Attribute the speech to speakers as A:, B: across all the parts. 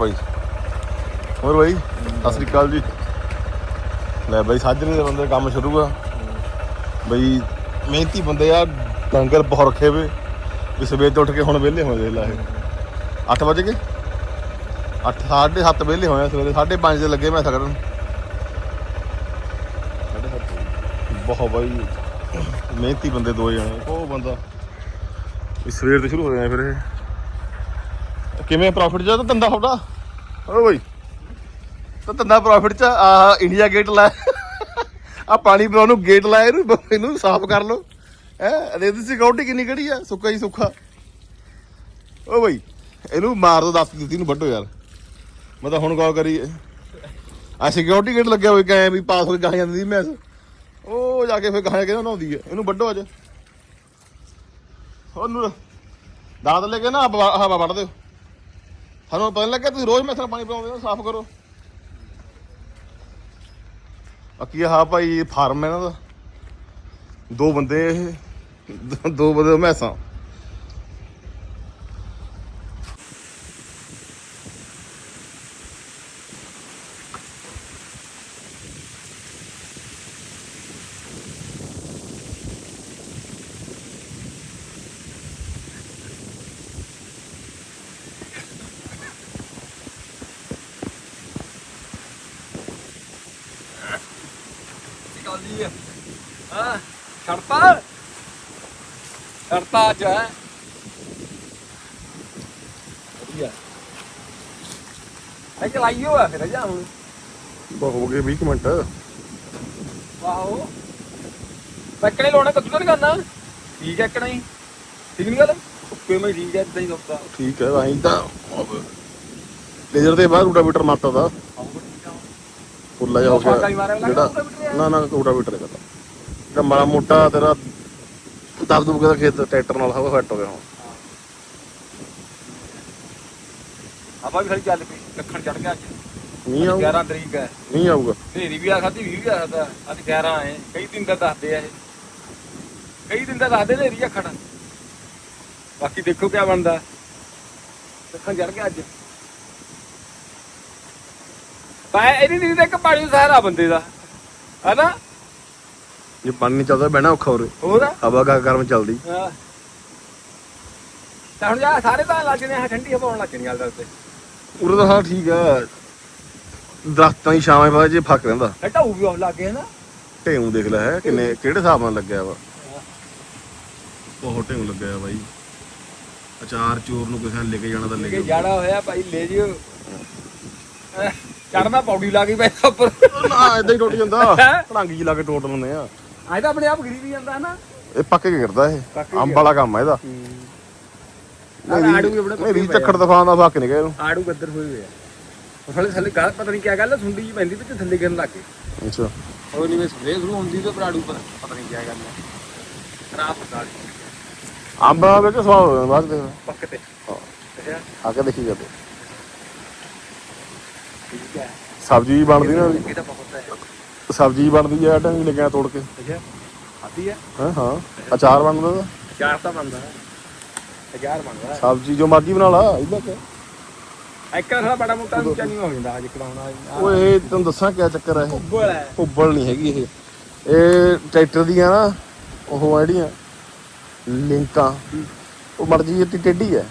A: ਬਾਈ ਹੋਰ ਬਾਈ, ਸਤਿ ਸ੍ਰੀ ਅਕਾਲ ਜੀ। ਲੈ ਬਾਈ, ਸਾਜਰੇ ਦੇ ਬੰਦੇ ਕੰਮ ਸ਼ੁਰੂ ਆ। ਬਈ, ਮਿਹਨਤੀ ਬੰਦੇ ਆ, ਡੰਗਰ ਬਹੁਤ ਰੱਖੇ ਵੇ। ਵੀ ਸਵੇਰ ਤੋਂ ਉੱਠ ਕੇ ਹੁਣ ਵਿਹਲੇ ਹੋਏ ਦੇ ਲਾ ਇਹ। 8 ਵਜੇ ਕੇ 8 ਸਾਢੇ 7 ਵਿਹਲੇ ਹੋਏ ਆ ਸਵੇਰੇ। 5:30 ਦੇ ਲੱਗੇ ਮੈਂ ਸਕਣ ਬਹੁਤ ਬਾਈ, ਮਿਹਨਤੀ ਬੰਦੇ ਦੋ ਜਣੇ। ਉਹ ਬੰਦਾ। ਵੀ ਸਵੇਰ ਤੋਂ ਸ਼ੁਰੂ ਹੋ ਜਾਣਾ ਫਿਰ ਇਹ। ਕਿਵੇਂ ਪ੍ਰੋਫਿਟ ਜਾਂ ਤਾਂ ਧੰਦਾ ਤੁਹਾਡਾ? ਓ ਬਈ, ਤਾਂ ਧੰਦਾ ਪ੍ਰੋਫਿਟ ਚ ਆ ਇੰਡੀਆ ਗੇਟ ਲਾ। ਆ ਪਾਣੀ ਪਲਾਉਣ ਨੂੰ ਗੇਟ ਲਾਇਆ ਇਹਨੂੰ ਇਹਨੂੰ ਸਾਫ਼ ਕਰ ਲਓ। ਹੈ ਇਹਦੀ ਸਿਕਿਉਰਿਟੀ ਕਿੰਨੀ ਕਿਹੜੀ ਆ? ਸੁੱਕਾ ਹੀ ਸੁੱਕਾ। ਓ ਬਈ, ਇਹਨੂੰ ਮਾਰ ਦੋ, ਦੱਸ ਦਿੱਤੀ ਨੂੰ ਵੱਢੋ ਯਾਰ। ਮੈਂ ਤਾਂ ਹੁਣ ਕਾਲ ਕਰੀ। ਆ ਸਿਕਿਉਰਿਟੀ ਗੇਟ ਲੱਗਿਆ ਹੋਇਆ ਕਿ ਵੀ ਪਾਸ ਹੋ ਕੇ ਗਾਹ ਜਾਂਦੀ ਮੈਸ ਉਹ ਜਾ ਕੇ ਫਿਰ ਗਾਹ ਕਿਹਨਾਂ ਨਹਾਉਂਦੀ ਹੈ ਇਹਨੂੰ ਵੱਢੋ ਅੱਜ। ਉਹਨੂੰ ਦਾਦ ਲੈ ਕੇ ਨਾ ਹਵਾ ਹਵਾ ਵੱਢ ਦਿਓ। ਸਾਨੂੰ ਪਤਾ ਨੀ ਲੱਗਿਆ, ਤੁਸੀਂ ਰੋਜ਼ ਮੈਸਾਂ ਪਾਣੀ ਪਿਲਾਉਂਦੇ ਹੋ, ਸਾਫ਼ ਕਰੋ। ਬਾਕੀ ਆਹ ਭਾਈ ਫਾਰਮ ਹੈ ਇਹਨਾਂ ਦਾ। ਦੋ ਬੰਦੇ ਇਹ, ਦੋ- ਦੋ ਬੰਦੇ ਮੈਸਾਂ।
B: ਕਾਲੀ ਆ। ਹਾਂ? ਛੜਤਾ ਛੜਤਾ ਅੱਜ ਹੈ? ਵਧੀਆ। ਇਹ ਚਲਾਈਓ ਆ ਫਿਰ ਜਾ ਹੁਣ।
A: ਬਹੁਤ ਹੋ ਗਏ 20 ਮਿੰਟ।
B: ਵਾਓ ਪੱਕਣੇ ਲਾਉਣਾ ਕੱਦੂ ਕਰਨਾ। ਠੀਕ ਹੈ ਕਿ ਨਹੀਂ? ਠੀਕ ਨਹੀਂ ਗੱਲ? ਉੱਪੇ ਮੈਂ ਠੀਕ ਹੈ ਇਦਾਂ ਹੀ ਦੱਸਦਾ
A: ਠੀਕ ਹੈ ਆਹੀਂ ਤਾਂ ਲੇਜ਼ਰ ਦੇ ਬਾਅਦ ਰੂਟਾਵੀਟਰ ਮਾਰਤਾ ਦਾ ਫੁੱਲਾ ਜਾ ਹੋ ਗਿਆ। ਜਿਹੜਾ ਨਾ ਨਾ ਰੂਟਾਵੀਟਰ ਕਰਦਾ ਜਿਹੜਾ ਮਾੜਾ ਮੋਟਾ ਤੇਰਾ ਦਬ ਦੁਬ ਕੇ ਖੇਤ ਟਰੈਕਟਰ ਨਾਲ ਹਵਾ ਫੱਟ ਹੋ ਗਿਆ ਹੁਣ।
B: ਆਪਾਂ ਵੀ ਖੜੀ ਚੱਲ ਪਈ ਦੱਖਣ ਚੜ ਗਿਆ ਅੱਜ।
A: ਨਹੀਂ ਆਊਗਾ।
B: 11 ਤਰੀਕ ਹੈ।
A: ਨਹੀਂ ਆਊਗਾ।
B: ਹਨੇਰੀ ਵੀ ਆ ਖਾਦੀ ਵੀ ਵੀ ਆ ਸਕਦਾ ਅੱਜ 11 ਆਏ ਕਈ ਦਿਨ ਦਾ ਦੱਸਦੇ ਆ ਇਹ। ਕਈ ਦਿਨ ਦਾ ਦੱਸਦੇ ਹਨੇਰੀ ਆਖਣ ਬਾਕੀ ਦੇਖੋ ਕਿਆ ਬਣਦਾ। ਦੱਖਣ ਚੜ ਗਿਆ ਅੱਜ। ਪਾ ਇਹਦੀ ਨਹੀਂ ਤੇ ਇੱਕ ਪਾਣੀ ਸਹਾਰਾ ਬੰਦੇ ਦਾ। ਹਨਾ?
A: ਜੇ ਪਾਣੀ ਨਹੀਂ ਚੱਲਦਾ ਬਹਿਣਾ ਔਖਾ ਹੋਰੇ
B: ਹੋਰ?
A: ਹਵਾ ਗਾ ਗਰਮ ਚੱਲਦੀ।
B: ਹਾਂ। ਤਾਂ ਹੁਣ ਜਾ ਸਾਰੇ ਤਾਂ ਲੱਗ ਜਣੇ ਆ ਠੰਡੀ ਹਵਾ ਆਉਣ ਲੱਗ ਜਣੀ ਗੱਲ ਦਾ ਉੱਤੇ
A: ਉਰੇ ਤਾਂ ਹਾਂ ਠੀਕ ਹੈ ਦਰਖਤਾਂ ਦੀ ਛਾਵੇਂ ਬਾਅਦ ਜੇ ਫੱਕ ਰਹਿੰਦਾ।
B: ਇਹ ਢਾਊ ਵੀ ਆਉਣ ਲੱਗ ਗਏ ਹਨਾ
A: ਢੇਉ ਦੇਖ ਲੈ ਹੈ ਕਿੰਨੇ ਕਿਹੜੇ ਹਿਸਾਬ ਨਾਲ ਲੱਗਿਆ ਵਾ। ਬਹੁਤ ਢੇਉ ਲੱਗਿਆ ਬਾਈ। ਅਚਾਰ ਚੋਰ ਨੂੰ ਕਿਸੇ ਨੇ ਲੈ ਕੇ ਜਾਣਾ ਤਾਂ ਲੈ
B: ਕਿ
A: ਕੇ
B: ਜਾੜਾ ਹੋਇਆ ਭਾਈ ਲੈ ਜਿਓ। ਚੜਨਾ ਪੌੜੀ ਲਾ ਗਈ ਪੈ ਉੱਪਰ।
A: ਨਾ ਇਦਾਂ ਹੀ ਟੁੱਟ ਜਾਂਦਾ? ਢੰਗ ਜੀ ਲਾ ਕੇ ਟੋਟ ਲੈਂਦੇ ਆ।
B: ਅੱਜ ਤਾਂ ਆਪਣੇ ਆਪ ਗਿਰੀ ਵੀ ਜਾਂਦਾ ਹਨਾ।
A: ਇਹ ਪੱਕ ਕੇ ਗਿਰਦਾ ਇਹ।
B: ਕੇ
A: ਅੰਬ ਵਾਲਾ ਕੰਮ ਆ ਇਹਦਾ।
B: ਆੜੂ ਵੀ ਪੱਕੇ
A: ਮੇਰੀ। ਚੱਕੜ ਦਫਾਨ ਦਾ ਫੱਕ ਨਹੀਂ ਗਿਆ ਇਹਨੂੰ।
B: ਆੜੂ ਗੱਦਰ ਹੋਏ ਹੋਏ ਆ। ਸਾਲੇ ਥੱਲੇ ਗੱਲ ਪਤਾ ਨਹੀਂ ਕੀ ਗੱਲ ਸੁੰਡੀ ਜੀ ਪੈਂਦੀ ਤੇ ਥੱਲੇ ਗਿਰਨ ਲੱਗ ਗਏ
A: ਅੱਛਾ।
B: ਉਹ ਨਹੀਂ ਮੈਂ ਸਪਰੇ ਸ਼ੁਰੂ ਹੁੰਦੀ ਤੇ ਆੜੂ ਪਰ ਪਤਾ ਨਹੀਂ ਕੀ ਗੱਲ ਹੈ ਖਰਾਬ ਹੁੰਦਾ
A: ਅੰਬ ਆ ਵੇ ਕੇ ਸਵਾਦ ਬਾਅਦ ਦੇ
B: ਪੱਕ ਤੇ।
A: ਹਾਂ। ਆ ਕੇ ਦੇਖੀ ਜਾਂਦੇ।
B: ਠੀਕ ਹੈ
A: ਸਬਜ਼ੀ ਬਣਦੀ ਨਾ
B: ਇਹ ਤਾਂ ਬਹੁਤ ਹੈ।
A: ਸਬਜ਼ੀ ਬਣਦੀ ਆ ਢੰਗ ਲੈ ਕੇ ਆਇਆ ਤੋੜ ਕੇ।
B: ਅੱਛਾ ਆਦੀ ਹੈ
A: ਹਾਂ ਹਾਂ। ਅਚਾਰ ਬਣਦਾ।
B: ਚਾਰ ਤਾਂ ਬਣਦਾ। ਹੈ ਹਜ਼ਾਰ ਬਣਦਾ। ਹੈ
A: ਸਬਜ਼ੀ ਜੋ ਮਰਜ਼ੀ ਬਣਾ ਲਾ ਇਹਦਾ ਕੀ?
B: ਇੱਕ ਨਾ ਬੜਾ ਮੋਟਾ ਉੱਚਾ ਨਹੀਂ ਹੋ ਜਾਂਦਾ ਅੱਜ ਕਰਾਉਣਾ
A: ਉਹ ਇਹ ਤੈਨੂੰ ਦੱਸਾਂ ਕਿਆ ਚੱਕਰ ਹੈ ਇਹ?
B: ਉੱਬਲ ਹੈ।
A: ਉੱਬਲ ਨਹੀਂ ਹੈਗੀ ਇਹ। ਇਹ ਟਰੈਕਟਰ ਦੀਆਂ ਨਾ ਉਹ ਆ ਜਿਹੜੀਆਂ ਲਿੰਕਾਂ ਉਹ ਮਰਜ਼ੀ ਜੀ ਟੇਢੀ ਹੈ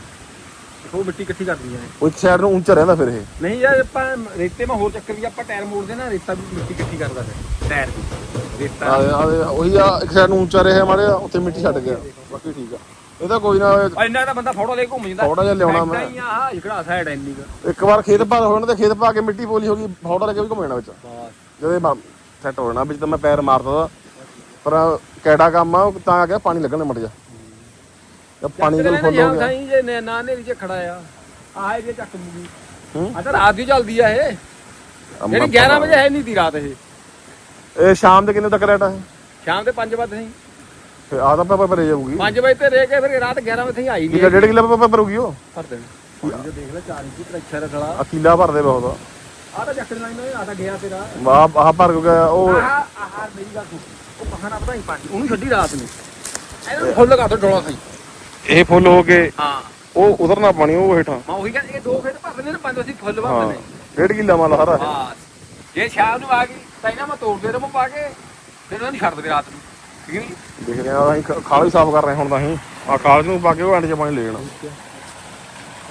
B: ਉਹ ਮਿੱਟੀ ਇਕੱਠੀ ਕਰਦੀਆਂ ਨੇ।
A: ਉਹ ਇੱਕ ਸਾਈਡ ਨੂੰ ਉੱਚਾ ਰਹਿੰਦਾ ਫਿਰ ਇਹ।
B: ਨਹੀਂ ਯਾਰ ਆਪਾਂ ਰੇਤੇ ਮਾ ਹੋਰ ਚੱਕਰ ਵੀ ਆਪਾਂ ਟਾਇਰ ਮੋੜਦੇ ਨਾ ਰੇਤਾ ਵੀ ਮਿੱਟੀ ਇਕੱਠੀ ਕਰਦਾ ਫਿਰ ਟਾਇਰ ਵੀ। ਰੇਤਾ।
A: ਆ ਆ ਉਹੀ ਆ ਇੱਕ ਸਾਈਡ ਨੂੰ ਉੱਚਾ ਰਿਹਾ ਮਾਰਿਆ ਉੱਥੇ ਮਿੱਟੀ ਛੱਡ ਗਿਆ। ਬਾਕੀ ਠੀਕ ਆ। ਇਹਦਾ ਕੋਈ ਨਾ
B: ਆ ਇੰਨਾ ਤਾਂ ਬੰਦਾ ਫੋਟੋ ਲੈ ਕੇ ਘੁੰਮ ਜਾਂਦਾ।
A: ਥੋੜਾ ਜਿਹਾ ਲਿਆਉਣਾ ਮੈਂ
B: ਆ ਆਹ ਜਿਹੜਾ ਸਾਈਡ ਇੰਨੀ ਕੁ।
A: ਇੱਕ ਵਾਰ ਖੇਤ ਪਾ ਹੋਣ ਤੇ ਖੇਤ ਪਾ ਕੇ ਮਿੱਟੀ ਪੋਲੀ ਹੋ ਗਈ ਫੌੜਾ ਲੈ ਕੇ ਵੀ ਘੁੰਮ ਜਾਣਾ ਵਿੱਚ। ਜਦੇ ਸੈੱਟ ਹੋ ਜਾਣਾ ਵਿੱਚ ਤਾਂ ਮੈਂ ਪੈਰ ਮਾਰਦਾ ਤਾ। ਪਰ ਕਿਹੜਾ ਕੰਮ ਆ ਉਹ ਤਾਂ ਆ ਗਿਆ ਪਾਣੀ ਲੱਗਣ ਮੜ ਜਾ ਜਦ ਪਾਣੀ ਕੋਲ
B: ਨਾ
A: ਫੁੱਲ ਹੋ
B: ਜਾਂ
A: ਗਿਆ।
B: ਜੇ ਨੇ- ਨਾ ਨੇਰੀ ਚ ਖੜਾ ਆ। ਆਹ ਇਹ ਚੱਕ ਮੂਗੀ
A: ਹੂੰ?
B: ਆ ਤਾਂ ਰਾਤ ਦੀ ਚੱਲਦੀ ਆ ਇਹ। ਜਿਹੜੀ 11 ਵਜੇ ਹੈ ਨਹੀਂ ਦੀ ਰਾਤ ਇਹ।
A: ਇਹ ਸ਼ਾਮ ਦੇ ਕਿੰਨੇ ਤੱਕ ਰੈਟ ਹੈ
B: ਸ਼ਾਮ ਦੇ 5 ਵਜੇ ਨਹੀਂ
A: ਫਿਰ ਆ ਤਾਂ ਪਾਪਾ ਭਰੇ ਜਾਊਗੀ।
B: 5 ਵਜੇ ਤੇ ਰਹਿ ਕੇ ਫਿਰ ਰਾਤ 11 ਵਜੇ ਆਈ ਨਹੀਂ
A: ਹੈ ਡੇਢ ਕਿਲੋ ਪਾਪਾ ਭਰੂਗੀ ਉਹ?
B: ਭਰ ਦੇਣ। ਤੇ ਦੇਖ ਲੈ 4 ਇੰਚ ਪ੍ਰੈਸ਼ਰ ਖੜਾ
A: ਅਕੀਲਾ ਭਰਦੇ ਬਹੁਤ
B: ਆ। ਤਾਂ ਚੱਕਰ ਨਾਲ ਆ ਤਾਂ ਗਿਆ ਤੇਰਾ।
A: ਆਹ ਆਹ ਭਰ ਗਿਆ ਉਹ
B: ਆਹ ਆਹ ਮੇਰੀ ਗੱਲ ਸੁਣ। ਉਹ ਕਹਾਣਾ ਪਤਾ ਨਹੀਂ ਪਾਣੀ ਉਹਨੂੰ ਛੱਡੀ ਰਾਤ ਨੂੰ। ਇਹਨੂੰ ਫੁੱਲ ਕਰ ਦੋ ਡੋਲਾ ਸਹੀ।
A: ਇਹ ਫੁੱਲ ਹੋ ਕੇ
B: ਹਾਂ।
A: ਉਹ ਉਧਰਨਾ ਪਾਣੀ ਉਹ ਹੇਠਾਂ।
B: ਮੈਂ ਉਹੀ ਕਹਿੰਦਾ ਇਹ ਦੋ ਖੇਤ ਭਰਦੇ ਨੇ ਪੰਜ ਅਸੀਂ ਫੁੱਲ
A: ਹਾਂ।
B: ਭਰਦੇ ਨੇ।
A: ਡੇਢ ਕਿੱਲਾ ਮਾਲ ਇਹ।
B: ਬਸ। ਜੇ ਸ਼ਾਮ ਨੂੰ ਆ ਗਈ ਤਾਂ ਇਹਨਾਂ ਮੈਂ ਤੋੜਦੇ ਰਹਾਂ ਪਾ ਕੇ ਫਿਰ ਉਹਨਾਂ ਨੂੰ ਛੱਡ ਰਾਤ ਨੂੰ। ਠੀਕ ਨਹੀਂ
A: ਦੇਖਦੇ ਆ ਅਸੀਂ ਖ- ਖਾਲ ਵੀ ਸਾਫ਼ ਕਰ ਰਹੇ ਹੁਣ ਤਾਂ ਅਸੀਂ। ਆ ਖਾਲ ਨੂੰ ਪਾ ਕੇ ਉਹ ਐਂਡ 'ਚ ਪਾਣੀ ਲੈ ਜਾਣਾ।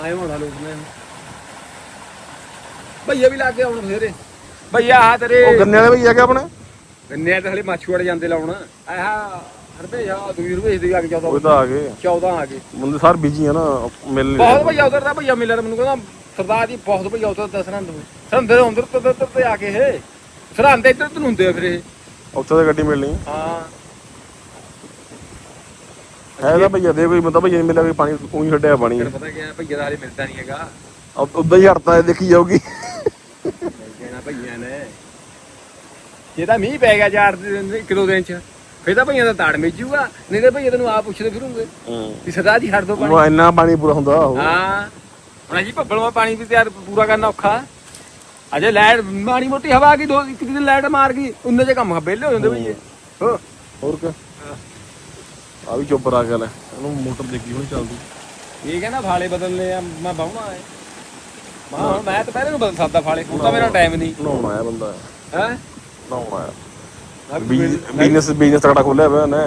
B: ਆਏ ਹੋਣਾ ਲੋਕ ਨੇ। ਭਈਆ ਵੀ ਲਾ ਕੇ ਆਉਣ ਫੇਰੇ ਭਈਆ ਆ ਤੇਰੇ
A: ਉਹ ਗੰਨੇ ਵਾਲੇ ਵੀ ਹੈਗੇ ਆਪਣੇ?
B: ਗੰਨੇ ਤੇ ਹਲੇ ਮਾਛੂੜ ਜਾਂਦੇ ਲਾਉਣ। ਆਹ ਰੁਪਏ ਆ ਦੂਜੀ ਰੁਪਏ ਦੀ ਆ ਕੇ
A: ਉਹ
B: 14
A: ਤਾਂ ਆ ਗਏ।
B: 14 ਆ ਗਏ।
A: ਬੰਦੇ ਸਾਰੇ ਬਿਜ਼ੀ ਆ ਨਾ ਮਿਲ ਨਹੀਂ
B: ਬਹੁਤ
A: ਰਹੇ।
B: ਭਈਆ ਉਧਰ ਦਾ ਭਈਆ ਮਿਲਿਆ ਤਾਂ ਮੈਨੂੰ ਕਹਿੰਦਾ ਸਰਦਾਰ ਜੀ ਬਹੁਤ ਭਈਆ ਉਧਰ ਦੱਸਣਾ ਤੁਹਾਨੂੰ ਸੰਦਰ ਅੰਦਰ ਤੋਂ ਉੱਧਰ ਤੇ ਆ ਕੇ ਇਹ। ਸਰਹੰਦ ਇੱਧਰ ਤੋਂ ਹੁੰਦੇ ਆ ਫਿਰ ਇਹ।
A: ਉੱਥੇ ਤਾਂ ਗੱਡੀ ਮਿਲਣੀ।
B: ਹਾਂ।
A: ਹੈ ਤਾਂ ਭਈਆ ਦੇ ਕੋਈ ਮਤਲਬ ਭਈਆ ਨਹੀਂ ਮਿਲਿਆ ਕੋਈ ਪਾਣੀ ਉਹੀ ਛੱਡਿਆ ਪਾਣੀ।
B: ਤੈਨੂੰ ਪਤਾ ਕੀ ਭਈਆ ਦਾ ਹਲੇ ਮਿਲਦਾ ਨਹੀਂ ਹੈਗਾ।
A: ਉਦਾਂ ਹੀ ਹਟਦਾ ਹੈ, ਦੇਖੀ ਜਾਊਗੀ।
B: ਭਈਆਂ ਨੇ। ਜੇ ਤਾਂ ਮੀਂਹ ਪੈ ਗਿਆ ਚਾਰ ਦਿਨ ਇੱਕ ਦੋ ਦਿਨ ਚ। ਫਿਰ ਤਾਂ ਭਈਆਂ ਦਾ ਤਾੜ ਮਿਜੂਗਾ ਨਹੀਂ ਤਾਂ ਭਈਆ ਤੈਨੂੰ ਆਪ ਪੁੱਛਦੇ ਫਿਰੂਗੇ। ਵੀ ਸਰਦਾਰ ਜੀ ਛੱਡ ਦੋ ਪਾਣੀ।
A: ਉਹ ਇੰਨਾ ਪਾਣੀ ਪੂਰਾ ਹੁੰਦਾ ਉਹ।
B: ਹਾਂ। ਹੁਣ ਅਸੀਂ ਭੱਬਲ ਮਾ ਪਾਣੀ ਵੀ ਤਿਆਰ ਪੂਰਾ ਕਰਨਾ ਔਖਾ। ਅਜੇ ਲਾਈਟ ਮਾੜੀ ਮੋਟੀ ਹਵਾ ਆ ਗਈ ਦੋ ਇੱਕ ਦਿਨ ਲਾਈਟ ਮਾਰ ਗਈ ਉਹਨੇ ਜੇ ਕੰਮ ਵਿਹਲੇ ਹੋ ਜਾਂਦੇ ਭਈਏ। ਹੋ।
A: ਹੋਰ ਕੀ ਆ ਵੀ ਚੁੱਪ ਰਾ ਗੱਲ ਹੈ ਇਹਨੂੰ ਮੋਟਰ ਦੇਖੀ ਹੁਣ ਚੱਲਦੀ।
B: ਇਹ ਕਹਿੰਦਾ ਫਾਲੇ ਬਦਲਨੇ ਆ ਮੈਂ ਬਾਹਣਾ ਹੈ ਮੈਂ ਹੁਣ ਮੈਂ ਤਾਂ ਪਹਿਲੇ ਨੂੰ ਬਦਲ ਸਕਦਾ ਫਾਲੇ ਹੁਣ ਤਾਂ ਮੇਰਾ ਟਾਈਮ ਨਹੀਂ।
A: ਨਹਾਉਣ ਆਇਆ ਬੰਦਾ।
B: ਹੈ?
A: ਨਹਾਉਣ ਆਇਆ ਬਿਜ਼ਨਸ ਬਿਜ਼ਨਸ ਤਕੜਾ ਖੋਲਿਆ ਹੋਇਆ ਨੇ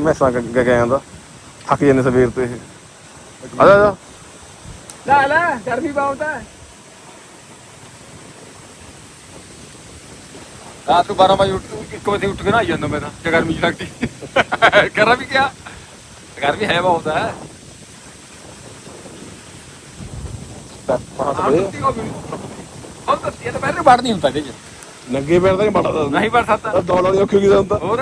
A: ਮੈਸਾਂ ਗ ਗਿਆ ਦਾ ਥੱਕ ਜਾਂਦੇ ਸਵੇਰ ਤੇ ਇਹ। ਆ ਜਾ ਆ ਜਾ।
B: ਲੈ ਲੈ ਗਰਮੀ ਬਹੁਤ ਹੈ ਰਾਤ ਨੂੰ 12 ਵਜੇ ਉੱਠ ਇੱਕ ਵਜੇ ਉੱਠ ਕੇ ਨਾ ਜਾਂਦਾ ਮੈਂ ਤਾਂ ਤੇ ਗਰਮੀ ਲੱਗਦੀ। ਕਰਾਂ ਵੀ ਕਿਆ? ਗਰਮੀ ਹੈ ਬਹੁਤ ਹੈ।
A: ਪਾਸ
B: ਆਹ
A: ਵੇ
B: ਤੱਤੀ ਹੋ ਗਈ ਹੁਣ ਤੱਤੀ ਤਾਂ ਪਹਿਲੇ ਵੜ ਨਹੀਂ ਹੁੰਦਾ ਇਹਦੇ ਚ।
A: ਨੰਗੇ ਪੈਰ ਤਾਂ ਮਾੜਾ ਦਾ
B: ਨਹੀਂ ਵੜ ਸਕਦਾ
A: ਦੌੜ ਵਾਲੀ ਔਖੀ ਕੀ ਹੁੰਦਾ
B: ਹੋਰ?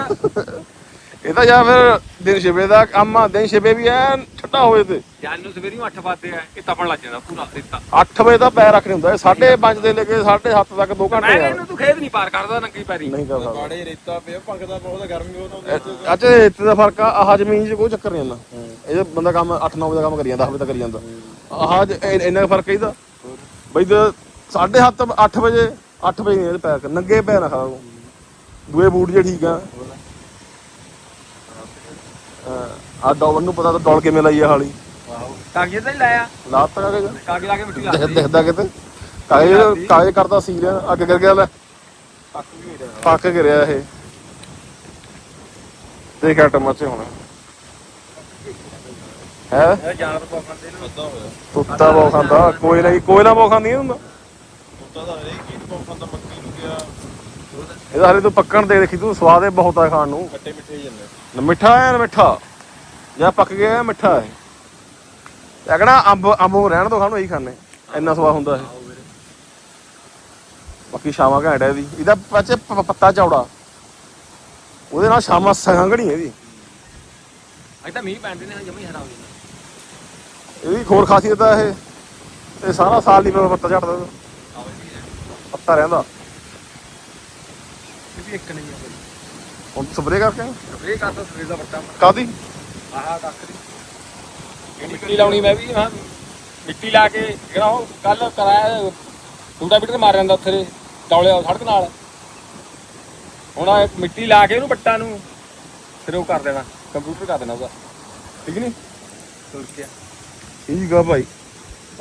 A: ਇਹ ਤਾਂ ਜਾਂ ਫਿਰ ਦਿਨ ਛਿਪੇ ਦਾ ਕੰਮ ਆ ਦਿਨ ਛਿਪੇ ਵੀ ਐ ਠੱਡਾ ਹੋਏ ਤੇ।
B: ਜਾਨ ਨੂੰ ਸਵੇਰੀ 8 ਵਜੇ ਆ ਇਹ ਤਪਣ ਲੱਗ ਜਾਂਦਾ ਪੂਰਾ ਦਿੱਤਾ
A: 8 ਵਜੇ ਦਾ ਪੈਰ ਰੱਖਣੇ ਹੁੰਦਾ 5:30 ਦੇ ਲੈ ਕੇ 7:30 ਤੱਕ 2
B: ਮੈਂ
A: ਘੰਟੇ ਆ
B: ਇਹਨੂੰ ਤੂੰ ਖੇਤ ਨਹੀਂ ਪਾਰ ਕਰਦਾ ਨੰਗੀ ਪੈਰੀ।
A: ਨਹੀਂ ਕਰ ਸਕਦਾ
C: ਬਾੜੇ ਰੇਤਾ ਪਿਆ ਭੰਗਦਾ ਬਹੁਤ ਗਰਮੀ ਉਹਨੂੰ
A: ਅੱਜ ਇੱਥੇ ਦਾ ਫ਼ਰਕ ਆ ਆਹ ਜ਼ਮੀਨ 'ਚ ਕੋਈ ਚੱਕਰ ਨਹੀਂ ਆਉਂਦਾ ਇਹ ਬੰਦਾ ਕੰਮ 8-9 ਵਜੇ ਦਾ ਕੰਮ ਕਰੀ ਜਾਂਦਾ 10 ਵਜੇ ਤੱਕ ਕਰੀ ਜਾਂਦਾ। ਆਹ ਇੰਨਾ ਫ਼ਰਕ ਇਹਦਾ। ਬਈ 7:30 8 ਵਜੇ 8 ਵਜੇ ਨਹੀਂ ਪੈਰ ਨੰਗੇ ਪੈਰ ਨਾ ਖਾਓ ਦੂਏ ਬੂਟ ਜੇ ਠੀਕ ਆ। ਆ ਡੌਲ ਨੂੰ ਪਤਾ ਤਾਂ ਡੌਲ ਕਿਵੇਂ ਲਾਈ ਆ ਹਾਲੀ।
B: ਕਾਗਜ਼ ਤਾਂ ਹੀ ਲਾਇਆ।
A: ਲਾਤ ਤੱਕ ਕਾਗਜ਼।
B: ਕਾਗਜ਼ ਲਾ ਕੇ ਮਿੱਟੀ ਲਾ
A: ਦਿਖ-
B: ਦਿੱਤੀ।
A: ਦਿਖਦਾ ਕਿਤੇ। ਕਾਗਜ਼ ਕਾਗਜ਼ ਕਰਦਾ ਸੀ ਰਿਹਾ ਅੱਗੇ ਕਰ ਗਿਆ ਲੈ।
B: ਪੱਕ
A: ਗਿਰਿਆ। ਇਹ। ਦੇਖ ਆਟਮ ਚ ਹੁਣ। ਹੈ?
B: ਇਹ ਜਾਨਵਰ ਪਾ ਖਾਂਦੇ ਨੇ।
C: ਅੱਧਾ ਹੋਇਆ
A: ਕੁੱਤਾ ਬਹੁਤ ਖਾਂਦਾ ਕੋਈ ਨਹੀਂ ਕੋਇਲਾ ਬਹੁਤ ਖਾਂਦੀ ਹੁੰਦਾ
C: ਕੁੱਤਾ ਦਾ ਹਰੇਕ ਮੱਕੀ ਨੂੰ ਗਿਆ
A: ਇਹਦਾ ਹਲੇ ਤੂੰ ਪੱਕਣ ਤੇ ਦੇਖੀ ਤੂੰ ਸਵਾਦ ਇਹ ਬਹੁਤ ਆ ਖਾਣ ਨੂੰ।
C: ਖੱਟੇ ਮਿੱਠੇ ਹੀ ਜਾਂਦੇ
A: ਨਾ ਮਿੱਠਾ ਹੈ ਨਾ ਮਿੱਠਾ? ਜਾਂ ਪੱਕ ਗਿਆ ਹੈ, ਮਿੱਠਾ ਹੈ? ਕਹਿੰਦਾ ਅੰਬ ਅੰਬ ਨੂੰ ਰਹਿਣ ਦੋ ਖਾਣ ਨੂੰ ਇਹੀ ਖਾਣੇ ਇੰਨਾ ਸਵਾਦ ਹੁੰਦਾ ਇਹ। ਬਾਕੀ ਸ਼ਾਮਾਂ ਘੈਂਟ ਹੈ ਇਹਦੀ। ਇਹਦਾ ਪੱਚੇ ਪੱਤਾ ਚੌੜਾ। ਉਹਦੇ ਨਾਲ ਸ਼ਾਮਾਂ ਸੰਘਣੀ ਇਹਦੀ।
B: ਅੱਜ ਤਾਂ ਮੀਂਹ ਪੈਂਦੇ ਨੇ ਜਮੀ ਹਰਾ ਹੋ ਜਾਂਦਾ।
A: ਇਹਦੀ ਖੋਰ ਖਾਸੀਅਤ ਆ ਇਹ। ਇਹ ਸਾਰਾ ਸਾਲ ਨਹੀਂ ਪੱਤਾ ਝੜਦਾ।
B: ਆਵੇ ਹੈ
A: ਪੱਤਾ ਰਹਿੰਦਾ।
B: ਇਹ ਵੀ ਇੱਕ ਨਹੀਂ ਆ ਬਈ।
A: ਹੁਣ ਸਪਰੇ ਕਰਕੇ?
B: ਇਹ ਕਰਦਾ ਸਵੇਰ ਦਾ ਵੱਟਾ
A: ਕਾਦੀ
B: ਆਹ ਕੱਖ ਦੀ ਮਿੱਟੀ ਲਾਉਣੀ ਮੈਂ ਵੀ ਹਾਂ। ਮਿੱਟੀ ਲਾ ਕੇ ਜਿਹੜਾ ਉਹ ਕੱਲ ਕਰਾਇਆ ਟੂਟਾ ਬਿੱਟ ਮਾਰ ਜਾਂਦਾ ਉੱਥੇ ਦੇ ਡੌਲੇ ਸੜਕ ਨਾਲ। ਹੁਣ ਆਹ ਮਿੱਟੀ ਲਾ ਕੇ ਉਹਨੂੰ ਬੱਟਾਂ ਨੂੰ ਫਿਰ ਉਹ ਕਰ ਦੇਣਾ ਕੰਪਿਊਟਰ ਕਰ ਦੇਣਾ ਉਹਦਾ। ਠੀਕ ਨਹੀਂ? ਹੋਰ ਕੀ
A: ਠੀਕ ਆ ਭਾਈ।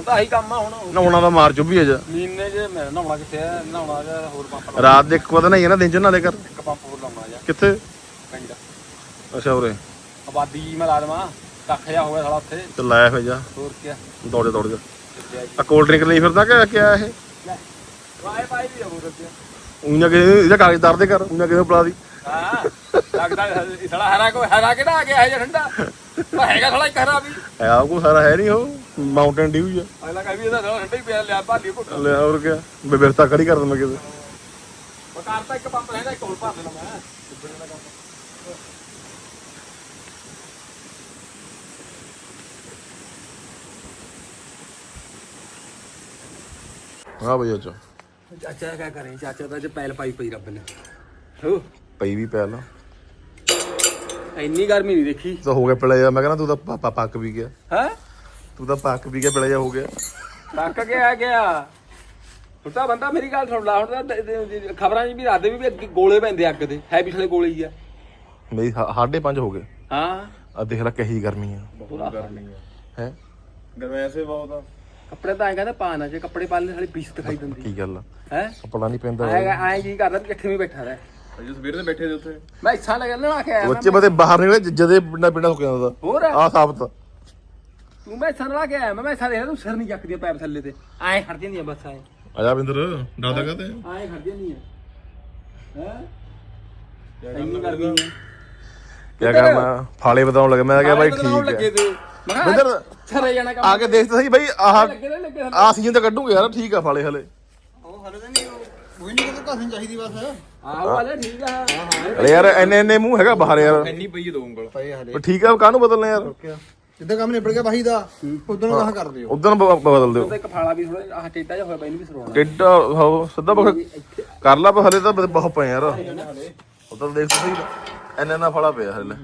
B: ਹੁਣ ਤਾਂ ਆਹੀ ਕੰਮ ਆ ਹੁਣ।
A: ਨਹਾਉਣਾ ਦਾ ਮਾਰ ਚੁੱਭੀ ਹੈ ਜਾ।
B: ਮਹੀਨੇ ਜੇ ਮੈਂ ਨਹਾਉਣਾ ਕਿੱਥੇ ਆ ਨਹਾਉਣਾ ਜਾਂ ਹੋਰ ਪੰਪ ਲਾਉਣਾ।
A: ਰਾਤ ਦੇ ਇੱਕ ਵਾਰ ਨਹੀਂ ਹੈ ਨਾ ਦਿਨ ਚ ਨਾ ਦੇ ਕਰ
B: ਇੱਕ ਪੰਪ ਹੋਰ ਲਾਉਣਾ ਜਾਂ।
A: ਕਿੱਥੇ?
B: ਪਿੰਡ।
A: ਅੱਛਾ ਉਰੇ।
B: ਆਬਾਦੀ ਜੀ ਮੈਂ ਲਾ ਦੇਵਾਂ ਕੱਖ ਜਾ ਹੋ ਗਿਆ ਸਾਲਾ ਉੱਥੇ।
A: ਤੇ ਲਾਇਆ ਫੇ ਜਾ।
B: ਹੋਰ ਕੀ
A: ਦੌੜ ਜਾ ਦੌੜ ਜਾ। ਆ ਕੋਲਡ ਡਰਿੰਕ ਲਈ ਫਿਰਦਾ ਕਿ ਕਿਆ ਇਹ?
B: ਵਾਏ ਪਾਈ ਵੀ ਹੋ ਰੱਖਿਆ
A: ਉਂਜਾ ਕਿਸੇ ਇਹਦਾ ਕਾਗਜ਼ ਦਰ ਦੇ ਕਰ ਕਿਸੇ ਨੂੰ ਪਿਲਾ ਦੀ।
B: ਹਾਂ। ਲੱਗਦਾ ਇਹ ਸਾਲਾ ਹਰਾ ਕੋ ਹਰਾ ਕਿਹੜਾ ਆ ਗਿਆ ਹੈ ਜਾਂ ਠੰਡਾ? ਉਹ ਹੈਗਾ ਸਾਲਾ ਇੱਕ ਹਰਾ ਵੀ।
A: ਹੈ ਆ ਕੋਈ ਸਾਰਾ ਹੈ ਨਹੀਂ ਉਹ ਮਾਊਂਟਨ ਡਿਊ ਆ।
B: ਅਗਲਾ ਕਹੀ ਵੀ ਇਹਦਾ ਸਾਲਾ ਠੰਡਾ ਹੀ ਪਿਆ ਲਿਆ ਭਾਲੀ ਘੁੱਟ।
A: ਲੈ ਹੋਰ ਕਿਆ ਬੇਬਰਤਾ ਖੜੀ ਕਰ ਦਵਾਂ ਕਿਤੇ।
B: ਮੈਂ ਕਰਤਾ ਇੱਕ ਪੰਪ ਰਹਿੰਦਾ ਇੱਕ ਹੋਰ ਭਰ ਦੇਣਾ ਮੈਂ। ਸਿੱਬੜੇ ਦਾ ਕੰਮ
A: ਹਾਂ ਅੱਛਾ
B: ਚਾਚਾ ਕਿਆ ਕਰੇ ਚਾਚਾ ਤਾਂ ਅੱਜ ਪੈਲ ਪਾਈ ਪਈ ਰੱਬ ਨੇ। ਹੋ।
A: ਪਈ ਵੀ ਪੈ ਲਾ
B: ਇੰਨੀ ਗਰਮੀ ਨਹੀਂ ਦੇਖੀ।
A: ਤਾਂ ਹੋ ਗਿਆ ਪਿਲਾ ਜਾ ਮੈਂ ਕਹਿੰਦਾ ਤੂੰ ਤਾਂ ਪਾ- ਪਾ- ਪੱਕ ਵੀ ਗਿਆ।
B: ਹੈ?
A: ਤੂੰ ਤਾਂ ਪੱਕ ਵੀ ਗਿਆ ਪਿਲਾ ਜਾ ਹੋ ਗਿਆ।
B: ਟੱਕ ਕੇ ਆ ਗਿਆ। ਹੁਣ ਤਾਂ ਬੰਦਾ ਮੇਰੀ ਗੱਲ ਸੁਣ ਲਾ। ਹੁਣ ਤਾਂ ਖਬਰਾਂ 'ਚ ਵੀ ਦੱਸਦੇ ਵੀ ਵੀ ਅੱਗੇ ਗੋਲੇ ਪੈਂਦੇ ਅੱਗ ਦੇ। ਹੈ ਪਿਛਲੇ ਗੋਲੇ ਹੀ ਆ।
A: ਮੇਰੀ ਹਾ- ਸਾਢੇ ਪੰਜ ਹੋ ਗਏ।
B: ਹਾਂ।
A: ਆ ਦੇਖ ਲੈ ਕਹੀ ਗਰਮੀ ਆ।
B: ਬੁਰਾ ਗਰਮੀ
A: ਹੈ?
C: ਗਰਮੈਸੇ ਬਹੁਤ ਆ।
B: ਕੱਪੜੇ ਤਾਂ ਐ ਕਹਿੰਦਾ ਪਾ ਨਾ ਜੇ ਕੱਪੜੇ ਪਾ ਲੈ ਸਾਲੀ ਪੀਸ ਦਿਖਾਈ ਦਿੰਦੀ।
A: ਕੀ ਗੱਲ ਆ?
B: ਹੈ?
A: ਕੱਪੜਾ ਨਹੀਂ ਪੈਂਦਾ
B: ਆਏ ਆਏ ਜੀ ਕਰਦਾ ਇਕੱਠੇ ਵੀ ਬੈਠਾ ਰਹਿ।
C: ਅਜੇ ਸਵੇਰ ਦੇ ਬੈਠੇ ਦੇ ਉੱਥੇ।
B: ਮੈਂ ਇੱਛਾ ਲੱਗ ਨਾ ਕੇ ਆਇਆ
A: ਬੱਚੇ ਬਦੇ ਬਾਹਰ ਨਿਕਲੇ ਜਦੇ ਪਿੰਡਾ ਪਿੰਡਾ ਹੋ ਜਾਂਦਾ
B: ਹੋਰ?
A: ਆ ਸਾਬਤ।
B: ਤੂੰ ਮੈਂ ਇੱਛਾ ਲਾ ਕੇ ਆਇਆ ਮੈਂ ਇੱਛਾ ਤੂੰ ਸਿਰ ਨਹੀਂ ਚੱਕਦੀ ਪੈਪ ਥੱਲੇ ਤੇ। ਆਏ ਖੜ ਜਾਂਦੀਆਂ ਬਸ ਆਏ
A: ਆਜਾ ਬਿੰਦਰ ਡਰਦਾ ਕਾਤੇ
B: ਖੜ ਹੈ? ਹੈ।
A: ਕਰਨਾ? ਫਾਲੇ ਬਤਾਉਣ ਲੱਗਾ। ਮੈਂ ਕਿਹਾ ਬਾਈ ਠੀਕ ਹੈ।
B: ਮੈਂ ਕਿਹਾ
A: ਬਿੰਦਰ
B: ਜਾਣਾ ਕੰਮ।
A: ਆ ਕੇ ਦੇਖ ਤਾਂ ਸਹੀ ਬਾਈ ਆਹ
B: ਲੱਗੇ ਤੇ ਲੱਗੇ
A: ਆ ਸੀਜ਼ਨ ਤਾਂ ਕੱਢੂਗੇ ਯਾਰ ਠੀਕ ਆ ਫਾਲੇ ਹਲੇ।
C: ਉਹ ਹਲੇ ਤਾਂ ਨਹੀਂ ਕੋਈ ਨਹੀਂ ਕਿਤੇ ਘਸਣ ਚਾਹੀਦੀ ਬਸ।
B: ਆਹੋ ਵਾਲੇ ਠੀਕ ਆ।
A: ਅਰੇ ਯਾਰ ਐਨੇ ਐਨੇ ਮੂੰਹ ਹੈਗਾ ਬਾਹਰ ਯਾਰ।
C: ਇੰਨੀ ਪਈ ਦੋ ਉਂਗਲ। ਪਏ ਹਲੇ
A: ਠੀਕ ਆ ਕਾਹਨੂੰ ਬਦਲਨੇ ਯਾਰ?
C: ਜਿੱਦਾਂ ਕੰਮ ਨਿਬੜ ਗਿਆ ਬਾਈ ਦਾ ਉਦੋਂ ਨੂੰ ਕਹਾ ਕਰਦੇ ਹੋ
A: ਉਦੋਂ ਬਦਲ ਦਿਓ।
B: ਉਹਦਾ ਇੱਕ ਫਾਲਾ ਵੀ ਥੋੜਾ ਆਹ ਟੇਟਾ ਜਿਹਾ ਹੋਇਆ ਬਈ ਇਹਨੂੰ ਵੀ ਸਰਵਾਉਣਾ
A: ਟਿੱਡਾ ਹੋ ਸਿੱਧਾ ਬਖ ਕਰ ਲਾ ਪਰ ਹਲੇ ਤਾਂ ਬਹੁਤ ਪਏ ਯਾਰ। ਉਦੋਂ ਦੇਖ ਤਾਂ ਸਹੀ ਐਨੇ ਨਾ ਫਾਲਾ ਪਿਆ ਹਲੇ।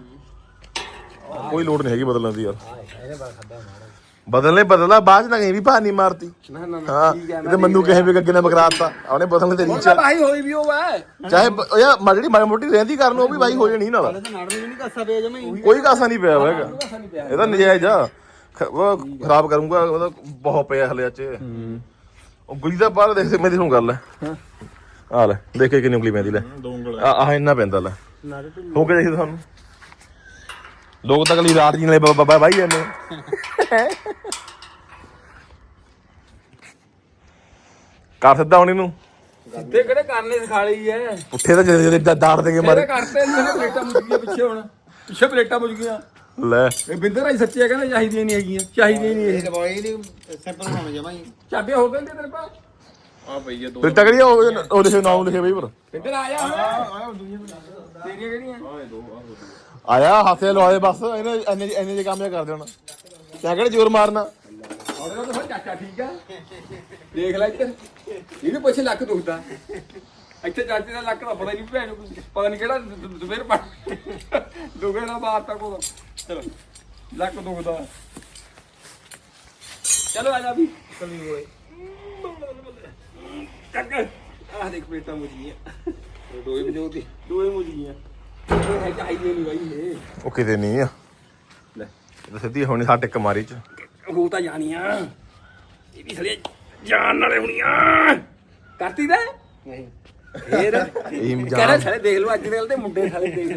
A: ਕੋਈ ਲੋੜ ਨਹੀਂ ਹੈਗੀ ਬਦਲਣ ਦੀ ਯਾਰ। ਬਦਲਨੇ ਬਦਲਾ ਬਾਅਦ ਚ ਨਾ ਕਹੀਂ ਵੀ ਭਾਰ ਨਹੀਂ ਮਾਰਤੀ।
B: ਨਾ
A: ਹਾਂ
B: ਠੀਕ ਹੈ
A: ਇਹ ਤੇ ਮੈਨੂੰ ਕਹੇ ਵੀ ਅੱਗੇ ਨੇ ਬਕਰਾਤਾ ਉਹਨੇ ਬਦਲਨੇ ਤੇ ਨੀਚੇ
B: ਤਾਂ ਭਾਈ ਹੋਈ ਵੀ ਉਹ ਹੈ।
A: ਚਾਹੇ ਬ- ਉਹ ਯਾਰ ਮਾੜੀ ਮਾੜੀ ਮੋਟੀ ਰਹਿੰਦੀ ਕਰਨ ਉਹ ਵੀ ਬਾਈ ਹੋ ਜਾਣੀ ਨਾਲ।
C: ਤਾਂ ਨਾੜ ਨੂੰ ਵੀ ਨਹੀਂ ਕੱਸਾ ਪਿਆ ਜਮਈ
A: ਕੋਈ ਕਾਸਾ ਨਹੀਂ ਪਿਆ ਹੈਗਾ।
B: ਪੈਸਾ ਨਹੀਂ ਪਿਆ।
A: ਇਹ ਤਾਂ ਨਜਾਇਜ਼ ਆ। ਖ- ਉਹ ਖਰਾਬ ਕਰੂੰਗਾ ਉਹਦਾ ਬਹੁਤ ਪਿਆ ਹਲੇ ਚ ਉਹ ਗੁਲੀ ਦਾ ਬਾਹਰ ਦੇਖ ਮੇਰੀ ਨੂੰ ਗੱਲ। ਹੈ। ਆ ਲੈ ਦੇਖ ਕੇ ਕਿੰਨੀ ਉਂਗਲੀ ਪੈਂਦੀ ਲੈ।
C: ਦੋ ਉਂਗਲ।
A: ਆ ਆ ਇੰਨਾ ਪੈਂਦਾ ਲੈ। ਹੋ ਕੇ ਦੇਖੀ ਤੁਹਾਨੂੰ। ਲੋਕ ਤਾਂ ਕਲੀ ਰਾਤ ਜੀ ਨਾਲੇ ਬਾਬਾ ਬਾਈ ਜਾਂਦੇ ਕਰ ਸਿੱਧਾ ਹੁਣ ਇਹਨੂੰ।
B: ਸਿੱਧੇ ਕਿਹੜੇ ਕਰਨੇ ਸਿਖਾ ਲਈ ਐ?
A: ਪੁੱਠੇ ਤਾਂ ਜਿਹੜੇ ਜਿਹੜੇ ਦਾੜ ਦੇ ਕੇ
B: ਤੇਰੇ
A: ਮਾਰੇ
B: ਕਰਤੇ ਨਹੀਂ ਇਹਨੇ ਪਲੇਟਾਂ ਮੁੱਕ ਗਈਆਂ ਪਿੱਛੇ ਹੁਣ? ਪਿੱਛੇ ਪਲੇਟਾਂ ਮੁੱਕ ਗਈਆਂ।
A: ਲੈ।
B: ਇਹ ਬਿੰਦਰ ਆਈ ਸੱਚੇ ਕਹਿੰਦੇ ਚਾਹੀਦੀਆਂ ਨਹੀਂ ਹੈਗੀਆਂ। ਚਾਹੀਦੀਆਂ ਨਹੀਂ ਇਹ।
C: ਦਵਾਈ ਨਹੀਂ ਸੈਂਪਲ ਬਣਾਉਣਾ ਜਮਈ
B: ਚਾਬੀਆਂ ਹੋ ਗਈਆਂ ਤੇਰੇ ਪਾ
C: ਆ ਪਈ ਦੋ
A: ਫਿਰ ਤਗੜੀ ਉਹ ਉਹ ਲਿਖੇ ਨਾਮ ਲਿਖੇ ਬਈ ਪਰ
B: ਬਿੰਦਰ ਆ ਜਾ ਹੁਣ ਤੇਰੀਆਂ ਕਿਹੜੀਆਂ?
A: ਆਇਆ ਹਾਥੇ ਲਵਾਏ ਬਸ ਇਹਨੇ ਇੰਨੇ ਇੰਨੇ ਜੇ ਕੰਮ ਜਿਹਾ ਕਰ ਦੇਣਾ ਕਿਆ ਕਿਹੜੇ ਜ਼ੋਰ ਮਾਰਨਾ।
B: ਉਹਦਾ ਤਾਂ ਫਿਰ ਚਾਚਾ ਠੀਕ ਆ। ਦੇਖ ਲੈ ਇੱਧਰ। ਇਹਨੂੰ ਪੁੱਛ ਲੱਕ ਦੁਖਦਾ। ਇੱਥੇ ਚਾਚੇ ਦਾ ਲੱਕ ਦਾ ਪਤਾ ਨਹੀਂ ਭੈਣ ਨੂੰ ਪਤਾ ਨਹੀਂ ਕਿਹੜਾ ਦੁਪਹਿਰ ਪੜ ਦੁਗੇ ਨਾ ਬਾਤ ਤੱਕ ਉਹ ਚਲੋ ਲੱਕ ਦੁਖਦਾ। ਚਲੋ ਆ ਜਾ ਵੀ। ਕਲੀ ਹੋਏ ਚੱਕ ਆਹ ਦੇਖ ਪਲੇਟਾਂ ਮੁਝੀਆਂ ਦੋਏ ਮੁਝੀਆਂ ਇਹ ਹੈ ਚਾਹੀਦੀ ਨਹੀਂ ਬਾਈ ਇਹ
A: ਉਹ ਕਿਤੇ ਨਹੀਂ ਆ।
B: ਲੈ।
A: ਇਹ ਤਾਂ ਸਿੱਧੀ ਹੋਣੀ ਸਾਡੇ ਕਮਾਰੀ ਚ।
B: ਉਹ ਤਾਂ ਜਾਣੀਆਂ। ਇਹ ਵੀ ਸਲੇ ਜਾਣ ਵਾਲੇ ਹੁਣੀਆਂ। ਕਰਤੀ ਦਾ ਨਹੀਂ। ਫੇਰ?
A: ਇਹ
B: ਕਹਿੰਦਾ ਸਾਲੇ ਦੇਖ ਲਓ ਅੱਜ ਕੱਲ ਦੇ ਮੁੰਡੇ ਸਾਲੇ ਦੇਖ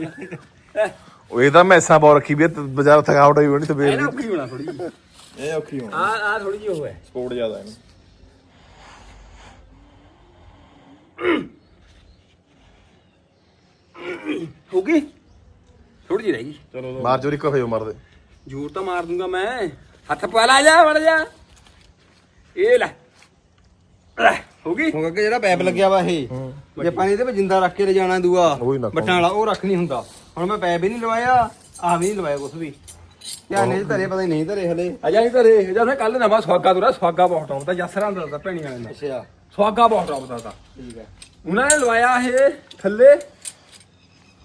B: ਲੈ
A: ਉਹ ਇਹ ਤਾਂ ਮੈਸਾਂ ਬਹੁਤ ਰੱਖੀ ਵੀ ਤੇ ਬਾਜ਼ਾਰ ਥਕਾਵਟ ਹੋਈ ਹੋਣੀ ਸਵੇਰ
B: ਇਹਨਾਂ
A: ਦੀ
B: ਔਖੀ ਹੋਣਾ ਥੋੜੀ
C: ਇਹ ਔਖੀ ਹੋਣੀ।
B: ਆ ਆ ਥੋੜੀ ਜਿਹੀ ਉਹ ਹੈ।
C: ਸਪੋਰਟ ਜ਼ਿਆਦਾ ਇਹਨੂੰ।
B: ਹੋ ਗਈ ਥੋੜੀ ਜਿਹੀ ਰਹਿ ਗਈ।
C: ਚਲੋ
A: ਮਾਰ ਜੋਰੀ ਕੋ ਫੇਰ ਮਾਰਦੇ
B: ਜ਼ੋਰ ਤਾਂ ਮਾਰ ਦੂੰਗਾ ਮੈਂ। ਹੱਥ ਪਾ ਲਾ ਜਾ ਵੜ ਜਾ ਇਹ ਲੈ। ਲੈ ਹੋ ਗਈ
D: ਹੁਣ ਅੱਗੇ ਜਿਹੜਾ ਪੈਪ ਲੱਗਿਆ ਵਾ ਇਹ ਜੇ ਆਪਾਂ ਨੇ ਇਹਦੇ ਵਿੱਚ ਜਿੰਦਾ ਰੱਖ ਕੇ ਲੈ ਜਾਣਾ ਦੂਆ
A: ਉਹ ਨਾ
D: ਬੱਟਾਂ ਵਾਲਾ ਉਹ ਰੱਖ ਨਹੀਂ ਹੁੰਦਾ। ਹੁਣ ਮੈਂ ਪੈਪ ਵੀ ਨਹੀਂ ਲਵਾਇਆ ਆਹ ਵੀ ਨਹੀਂ ਲਵਾਇਆ ਕੁਛ ਵੀ। ਧਿਆਨ ਇਹ ਧਰੇ ਪਤਾ ਨਹੀਂ ਧਰੇ ਹਲੇ।
B: ਅਜਾ ਨਹੀਂ ਘਰੇ ਜਦ ਕੱਲ ਨਵਾਂ ਸਵਾਗਾ ਤੁਰਾ ਸਵਾਗਾ ਬਹੁਤ ਆਉਂਦਾ ਜਸਰਾਂ ਦਾ ਭੈਣੀ ਵਾਲੇ ਦਾ।
D: ਅੱਛਾ।
B: ਸਵਾਗਾ ਬਹੁਤ ਆਉਂਦਾ ਤਾਂ।
D: ਠੀਕ ਹੈ।
B: ਉਹਨਾਂ ਨੇ ਲਵਾਇਆ ਇਹ ਥੱਲੇ।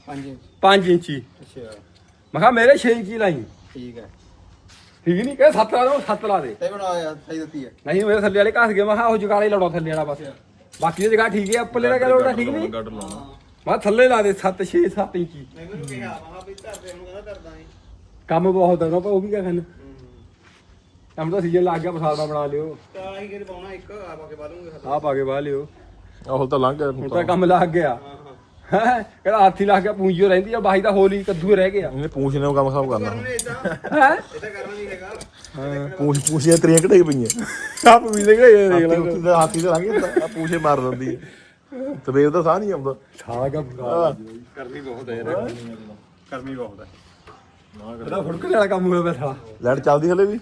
D: ਹਾਂਜੀ
B: 5 ਇੰਚੀ।
D: ਅੱਛਾ।
B: ਮੈਂ ਕਿਹਾ ਮੇਰੇ 6 ਇੰਚੀ ਲਾਈ।
D: ਠੀਕ ਹੈ।
B: ਠੀਕ ਨਹੀਂ ਕਹੇ 7 ਲਾ ਦੋ 7 ਲਾ ਦੇ।
D: ਤੇ ਬਣਾਇਆ ਸਹੀ ਦਿੱਤੀ ਹੈ।
B: ਨਹੀਂ ਮੇਰੇ ਥੱਲੇ ਵਾਲੇ ਘਸ ਗਏ ਮੈਂ ਕਿਹਾ ਉਹ ਜਗਾਲੇ ਲਾਉਣਾ ਥੱਲੇ ਵਾਲਾ ਬਸ। ਬਾਕੀ ਦੀ ਜਗ੍ਹਾ ਠੀਕ ਹੈ ਉੱਪਰਲੇ ਦਾ ਕਿਹੜਾ ਠੀਕ ਨਹੀਂ?
C: ਗੱਡ ਲਾਉਣਾ।
B: ਮੈਂ ਥੱਲੇ ਲਾ ਦੇ 7 6 7 ਇੰਚੀ।
D: ਮੈਨੂੰ ਕਿਹਾ ਮਹਾ ਵੀ ਧਰਦੇ ਨੂੰ ਕਹਿੰਦਾ ਕਰਦਾ ਨਹੀਂ।
B: ਕੰਮ ਬਹੁਤ ਹੈ ਪਰ ਉਹ ਵੀ ਕਿਆ ਕਰਨਾ? ਕੰਮ ਤਾਂ ਸੀਜ਼ਨ ਲੱਗ ਗਿਆ ਬਸਾਲ ਦਾ ਬਣਾ ਲਿਓ।
D: ਤਾਂ ਆਹੀ ਕਿਹੜੇ ਪਾਉਣਾ ਇੱਕ ਆ ਪਾ ਕੇ ਬਾਲੂਗੇ
B: ਪਾ ਕੇ ਬਾਹ ਲਿਓ।
A: ਆਹ ਤਾਂ ਲੰਘ ਗਿਆ
B: ਹੁਣ ਤਾਂ। ਕੰਮ ਲੱਗ ਗਿਆ। ਹੈਂ ਕਿਹੜਾ ਹਾਥੀ ਲੱਗ ਗਿਆ ਪੂੰਜੀਓ ਰਹਿੰਦੀ ਆ ਬਾਈ ਦਾ ਹੋਲੀ ਕੱਦੂ ਰਹਿ ਗਿਆ।
A: ਇਹਨੇ ਪੂਛ ਨੇ ਉਹ ਕੰਮ ਖਰਾਬ ਕਰਨਾ।
B: ਹੈ?
D: ਇਹ ਤਾਂ ਕਰਨਾ ਨਹੀਂ ਹੈਗਾ।
A: ਪੂਛ ਪੂਛੀਆਂ ਤਰੀਆਂ ਕਢਾਈ ਪਈਆਂ।
B: ਆਪ ਵੀ ਦੇਖ ਇਹ ਦੇਖ ਲੈ
A: ਹਾਥੀ ਦਾ ਹਾਥੀ ਲੰਘ ਜਾਂਦਾ ਆ ਪੂਛੇ ਮਾਰ ਦਿੰਦੀ ਹੈ ਸਵੇਰ ਦਾ ਸਾਹ ਨਹੀਂ ਆਉਂਦਾ।
B: ਸਾਗਾ
C: ਕਰਨੀ ਬਹੁਤ ਹੈ ਯਾਰ ਕਰਨੀ ਬਹੁਤ ਹੈ।
B: ਇਹਦਾ ਫੁੜਕਣ ਵਾਲਾ ਕੰਮ ਹੋਇਆ ਬੈਠਾ
A: ਲਾਈਟ ਚੱਲਦੀ ਹਲੇ ਵੀ?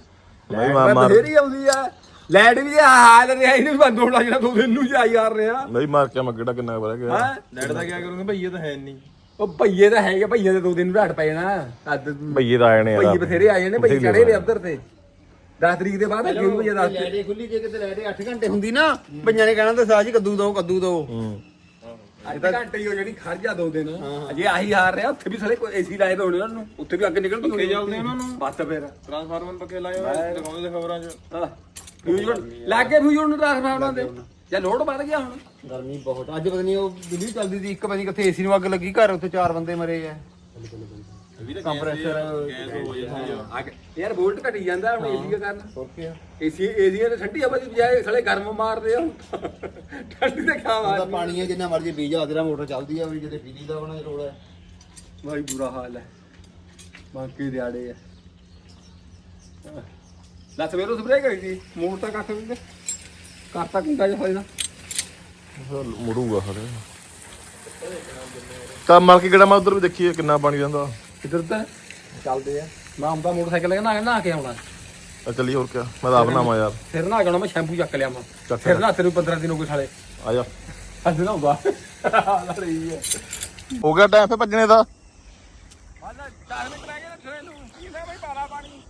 A: ਮੈਂ
B: ਮੈਂ
A: ਮਾਰ ਮਾਰ
B: ਬਥੇਰੀ ਆਉਂਦੀ ਆ। ਲਾਈਟ ਵੀ ਆ ਹਾਲ ਰਿਹਾ ਇਹਨੂੰ ਵੀ ਬੰਦ ਹੋਣਾ ਜਿਹੜਾ ਦੋ ਦਿਨ ਨੂੰ ਜਾ ਯਾਰ ਰਿਹਾ।
A: ਨਹੀਂ ਮਾਰ ਕੇ ਮੈਂ ਕਿਹੜਾ ਕਿੰਨਾ ਬਰਹਿ ਗਿਆ।
B: ਹੈ?
C: ਲੈਟ ਦਾ ਕੀ ਕਰੂੰਗੇ? ਭਈ ਇਹ ਤਾਂ ਹੈ ਨਹੀਂ।
B: ਉਹ ਭਈਏ ਤਾਂ ਹੈਗੇ ਭਈਏ ਦੇ ਦੋ ਦਿਨ ਘਾਟ ਪੈ ਜਾਣਾ। ਅੱਧ
A: ਭਈਏ ਤਾਂ ਆਏ ਨੇ ਯਾਰ
B: ਭਈਏ ਬਥੇਰੇ ਆਏ ਨੇ ਭਈ ਚੜੇ ਨੇ ਉੱਧਰ ਤੇ। 10 ਤਰੀਕ ਦੇ ਬਾਅਦ ਅੱਗੇ ਵੀ ਭਈਏ 10
D: ਲੈਟੇ ਖੁੱਲੀ ਜੇ ਕਿਤੇ ਲੈਟੇ 8 ਘੰਟੇ ਹੁੰਦੀ ਨਾ ਭਈਆਂ ਨੇ ਕਹਿਣਾ ਤੇ ਸਾਜੀ ਕੱਦੂ ਦੋ ਕੱਦੂ ਦੋ।
A: ਹੂੰ।
B: ਅੱਧ ਘੰਟੇ ਹੀ ਹੋ ਜਿਹੜੀ ਖੜ ਜਾ ਦੋ ਦਿਨ। ਅਜੇ ਆਹੀ ਹਾਰ ਰਿਹਾ ਉੱਥੇ ਵੀ ਸਾਲੇ ਕੋਈ ਏਸੀ ਲਾਏ ਤਾਂ ਹੋਣੇ ਉਹਨਾਂ ਨੂੰ। ਉੱਥੇ ਵੀ ਅੱਗੇ ਨਿਕਲ
C: ਪੱਕੇ ਚੱਲਦੇ ਉਹਨਾਂ ਨੂੰ।
B: ਬਸ ਫਿਰ।
C: ਟ੍ਰਾਂਸਫਾਰਮਰ ਪੱਕੇ ਲਾਏ ਹੋਏ ਦਿਖਾਉਂਦੇ ਤੇ ਖਬਰਾਂ 'ਚ।
B: ਹਾਂ। ਫਿਊਜ਼ਨ ਲੱਗੇ ਫਿਊਜ਼ਨ ਨੂੰ ਟ੍ਰਾਂਸਫਾਰਮਰਾਂ ਦੇ। ਜਾਂ ਲੋਡ ਵੱਧ ਗਿਆ ਹੁਣ?
D: ਗਰਮੀ ਬਹੁਤ। ਅੱਜ ਪਤਾ ਨਹੀਂ ਉਹ ਦਿੱਲੀ ਚੱਲਦੀ ਸੀ ਇੱਕ ਪਤਾ ਨਹੀਂ ਕਿੱਥੇ ਏਸੀ ਨੂੰ ਅੱਗ ਲੱਗੀ ਘਰ ਉੱਥੇ ਚਾਰ ਬੰਦੇ ਮਰੇ ਆ।
B: ਕੰਪਰੈਸਰ ਯਾਰ ਵੋਲਟ ਘਟੀ ਜਾਂਦਾ ਹੁਣ ਏਸੀ ਦਾ ਕਾਰਨ।
D: ਹੋਰ ਕੀ ਆ?
B: ਏਸੀ ਏਸੀ ਦੇ ਠੰਡੀ ਹਵਾ ਦੀ ਬਜਾਏ ਸਾਲੇ ਗਰਮ ਮਾਰਦੇ ਆ। ਠੰਡੀ ਤੇ ਖਾ ਮਾਰ
D: ਪਾਣੀ ਹੈ ਜਿੰਨਾ ਮਰਜ਼ੀ ਬੀਜਾ ਤੇਰਾ ਮੋਟਰ ਚੱਲਦੀ ਆ ਵੀ ਜਿਹਦੇ ਬਿਜਲੀ ਦਾ ਬਣਾ ਲੋੜ ਹੈ
B: ਭਾਈ ਬੁਰਾ ਹਾਲ ਹੈ ਬਾਕੀ ਦਿਹਾੜੇ ਆ। ਲੱਤ ਸਵੇਰੋਂ ਸਪਰੇ ਕਰੀ ਸੀ ਮੋੜ ਤਾਂ ਕੱਖ ਵੀ ਕਰਤਾ ਕੁੰਡਾ ਜਿਹਾ ਹੋਇਆ
A: ਮੁੜੂਗਾ ਹਰੇ। ਤਾਂ ਕੇ ਗੜਾ ਮੈਂ ਉਧਰ ਵੀ ਦੇਖੀਏ ਕਿੰਨਾ ਪਾਣੀ ਰਹਿੰਦਾ
B: ਕਿੱਧਰ ਤੇ? ਚੱਲਦੇ ਆ। ਮੈਂ ਆਉਂਦਾ ਮੋਟਰਸਾਈਕਲ ਲੈ ਕੇ ਨਾ ਨਾ ਕੇ ਆਉਣਾ।
A: ਆ ਚੱਲੀ ਹੋਰ ਕਿਆ। ਮੈਂ ਤਾਂ ਆਪ ਨਾਵਾਂ ਯਾਰ।
B: ਫਿਰ ਨਾ ਕੇ ਆਉਣਾ ਮੈਂ ਸ਼ੈਂਪੂ ਚੱਕ ਲਿਆ ਮੈਂ
A: ਚੱਕ
B: ਫਿਰ ਨਾ ਤੈਨੂੰ 15 ਦਿਨ ਹੋ ਗਏ ਸਾਲੇ।
A: ਆ ਜਾ।
B: ਅੱਜ ਨਾ ਹੁੰਦਾ ਲੜੀ ਹੈ।
A: ਹੋ ਗਿਆ ਟਾਈਮ ਫੇ ਭੱਜਣੇ ਦਾ।
B: ਹਾਲਾ 10 ਮਿੰਟ ਰਹਿ ਗਏ ਰੱਖਣੇ ਨੂੰ। ਕਿਹਨੇ ਬਈ ਪਾਲਾ ਪਾਣੀ?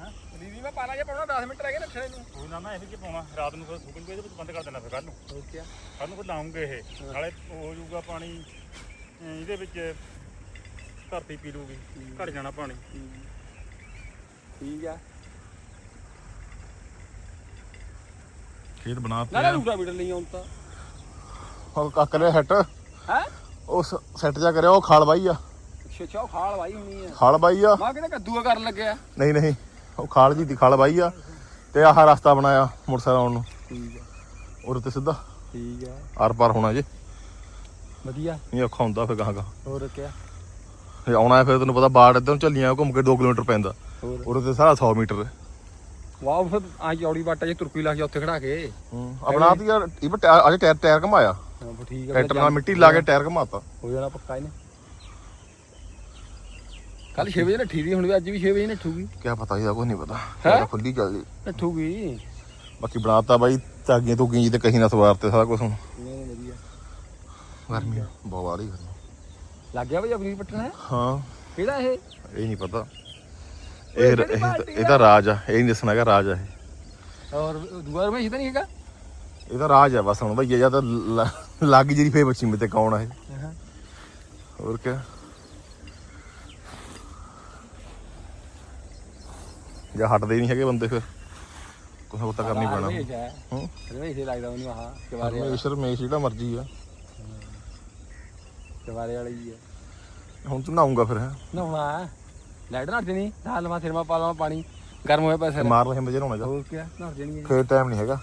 B: ਹਾਂ? ਦੀਦੀ ਮੈਂ ਪਾਲਾ ਜੇ ਪਾਉਣਾ 10 ਮਿੰਟ ਰਹਿ ਗਏ ਰੱਖਣੇ ਨੂੰ।
C: ਉਹ ਨਾ ਨਾ ਇਹ ਵੀ ਕੀ ਪਾਉਣਾ। ਰਾਤ ਨੂੰ ਫਿਰ ਸੁੱਕਣ ਕੇ ਇਹਦੇ ਵਿੱਚ ਬੰਦ ਕਰ ਦੇਣਾ ਫਿਰ ਕੱਲ ਨੂੰ।
B: ਹੋਰ ਕੀ
C: ਕੱਲ ਨੂੰ ਫਿਰ ਲਾਉਂਗੇ ਇਹ। ਨਾਲੇ ਹੋ ਜਾਊਗਾ ਪਾਣੀ ਅਹ ਇਹਦੇ ਵਿੱਚ ਧਰਤੀ ਪੀ ਲੂਗੀ ਘਟ ਜਾਣਾ ਪਾਣੀ।
B: ਠੀਕ ਆ।
A: ਖੇਤ ਬਣਾ
B: ਨਾਲੇ ਰੂਟਾ ਬੀਟਰ ਲਈ ਆਉਂ ਤਾਂ।
A: ਉਹ ਕੱਕ ਲਿਆ ਸੈੱਟ।
B: ਹੈ?
A: ਉਹ ਸੈੱਟ ਜਾ ਕਰਿਆ ਉਹ ਖਾਲ ਬਾਈ ਆ।
B: ਅੱਛਾ ਅੱਛਾ ਉਹ ਖਾਲ ਵਾਈ ਹੋਣੀ ਆ।
A: ਖਾਲ ਬਾਈ ਆ।
B: ਮੈਂ ਕਿਤੇ ਕੱਦੂਆ ਕਰਨ ਲੱਗਿਆ?
A: ਨਹੀਂ ਨਹੀਂ ਉਹ ਖਾਲ ਜੀ ਦੀ ਖਾਲ ਬਾਈ ਆ। ਤੇ ਆਹ ਰਸਤਾ ਬਣਾਇਆ ਮੋਟਰਸਾਈਕਲ ਆਉਣ ਨੂੰ।
B: ਠੀਕ ਆ।
A: ਉਰੇ ਤੇ ਸਿੱਧਾ।
B: ਠੀਕ ਆ।
A: ਆਰ ਪਾਰ ਹੋਣਾ ਜੇ।
B: ਵਧੀਆ।
A: ਨਹੀਂ ਔਖਾ ਹੁੰਦਾ ਫਿਰ ਗਾਹਾਂ ਗਾ
B: ਹੋਰ ਕਿਆ?
A: ਫਿਰ ਆਉਣਾ ਹੈ ਫਿਰ ਤੈਨੂੰ ਪਤਾ ਬਾੜ ਇਧਰੋਂ ਚੱਲੀਆਂ ਘੁੰਮ ਕੇ 2 ਕਿਲੋਮੀਟਰ ਪੈਂਦਾ।
B: ਹੋਰ।
A: ਉਰੇ ਤੇ ਸਾਰਾ 100 ਮੀਟਰ। ਹੈ
B: ਵਾਹ ਫਿਰ ਆ ਚੌੜੀ ਬਾਟਾ ਜੇ ਤੁਰਪੀ ਲਾ ਕੇ ਉੱਥੇ ਖੜਾ ਕੇ।
A: ਆਪਣਾ ਤੇ ਯਾਰ ਇਹ ਟਾਇਰ ਅਜੇ ਟਾਇਰ ਟਾਇਰ ਘਮਾਇਆ।
B: ਹਾਂ ਫਿਰ ਠੀਕ ਆ
A: ਟਰੈਕਟਰ ਨਾਲ ਮਿੱਟੀ ਲਾ ਕੇ ਟਾਇਰ ਘਮਾਤਾ।
B: ਹੋ ਜਾਣਾ ਪੱਕਾ ਇਹਨੇ। ਕੱਲ 6 ਵਜੇ ਨੱਠੀ ਦੀ ਹੁਣ ਵੀ ਅੱਜ ਵੀ 6 ਵਜੇ ਨੱਠੂਗੀ।
A: ਕਿਆ ਪਤਾ ਇਹਦਾ ਕੁਝ ਨਹੀਂ ਪਤਾ।
B: ਹੈਂ?
A: ਟਾਇਰ ਖੁੱਲੀ ਚੱਲ ਜੀ।
B: ਨੱਠੂਗੀ।
A: ਬਾਕੀ ਬਣਾਤਾ ਬਾਈ ਤਾਗੀਆਂ ਤੋਂ ਜੀ ਤੇ ਕਹੀ ਨਾ ਸਵਾਰ ਤੇ ਸਾਰਾ ਕੁਝ ਹੁਣ।
B: ਨਹੀਂ ਵਧੀਆ।
A: ਗਰਮੀ ਬਹੁਤ ਆ ਰਹੀ ਗਰਮੀ।
B: ਲੱਗ ਗਿਆ ਬਈ ਆਪਣੀ ਪੱਟਣਾ? ਹੈ।
A: ਹਾਂ
B: ਕਿਹੜਾ ਇਹ?
A: ਇਹ ਨਹੀਂ ਪਤਾ। ਇਹ ਇਹ- ਇਹਦਾ ਰਾਜ ਆ। ਇਹ ਨਹੀਂ ਦੱਸਣਾ ਹੈਗਾ ਰਾਜ ਆ ਇਹ।
B: ਔਰ ਦੂਆ ਰਮੇਸ਼ ਤਾਂ ਨਹੀਂ ਹੈਗਾ?
A: ਇਹਦਾ ਰਾਜ ਆ ਬਸ ਹੁਣ ਭਈਆ ਜਾਂ ਤਾਂ ਲੱਗ ਜਿਹੜੀ ਫੇਰ ਬੱਚੀ ਮੇ ਤੇ ਕੌਣ ਆ ਇਹ? ਹੋਰ ਕਿਆ? ਜਾਂ ਹਟਦੇ ਨਹੀਂ ਹੈਗੇ ਬੰਦੇ ਫਿਰ? ਕੁਛ ਨਾ ਕੁਛ ਤਾਂ ਕਰਨੀ ਪੈਣਾ
B: ਹੈ। ਰਮੇਸ਼ ਲੱਗਦਾ ਉਹਨੂੰ ਆਹ ਕਿਵਾਰੇ
A: ਰਮੇਸ਼ ਰਮੇਸ਼ ਜਿਹੜਾ ਮਰਜ਼ੀ ਆ।
B: ਕਿਵਾਰੇ ਵਾਲੀ ਹੀ ਹੈ
A: ਹੁਣ ਤੂੰ ਨਹਾਉਂਗਾ ਫਿਰ ਹੈਂ?
B: ਨਹਾਉਣਾ ਲੈਟ ਨੱਠ ਜਣੀ ਨਾਲ ਮਾ ਸਿਰ ਮਾ ਪਾ ਲਵਾਂ ਪਾਣੀ। ਗਰਮ ਹੋਇਆ ਪਿਆ ਸਿਰ।
A: ਮਾਰ ਲੈ ਮਜੇ ਨਹਾਉਣਾ ਜਾ।
B: ਹੋਰ ਕੀ ਜਣੀ ਹੈ
A: ਫੇਰ ਟਾਈਮ ਨਹੀਂ ਹੈਗਾ।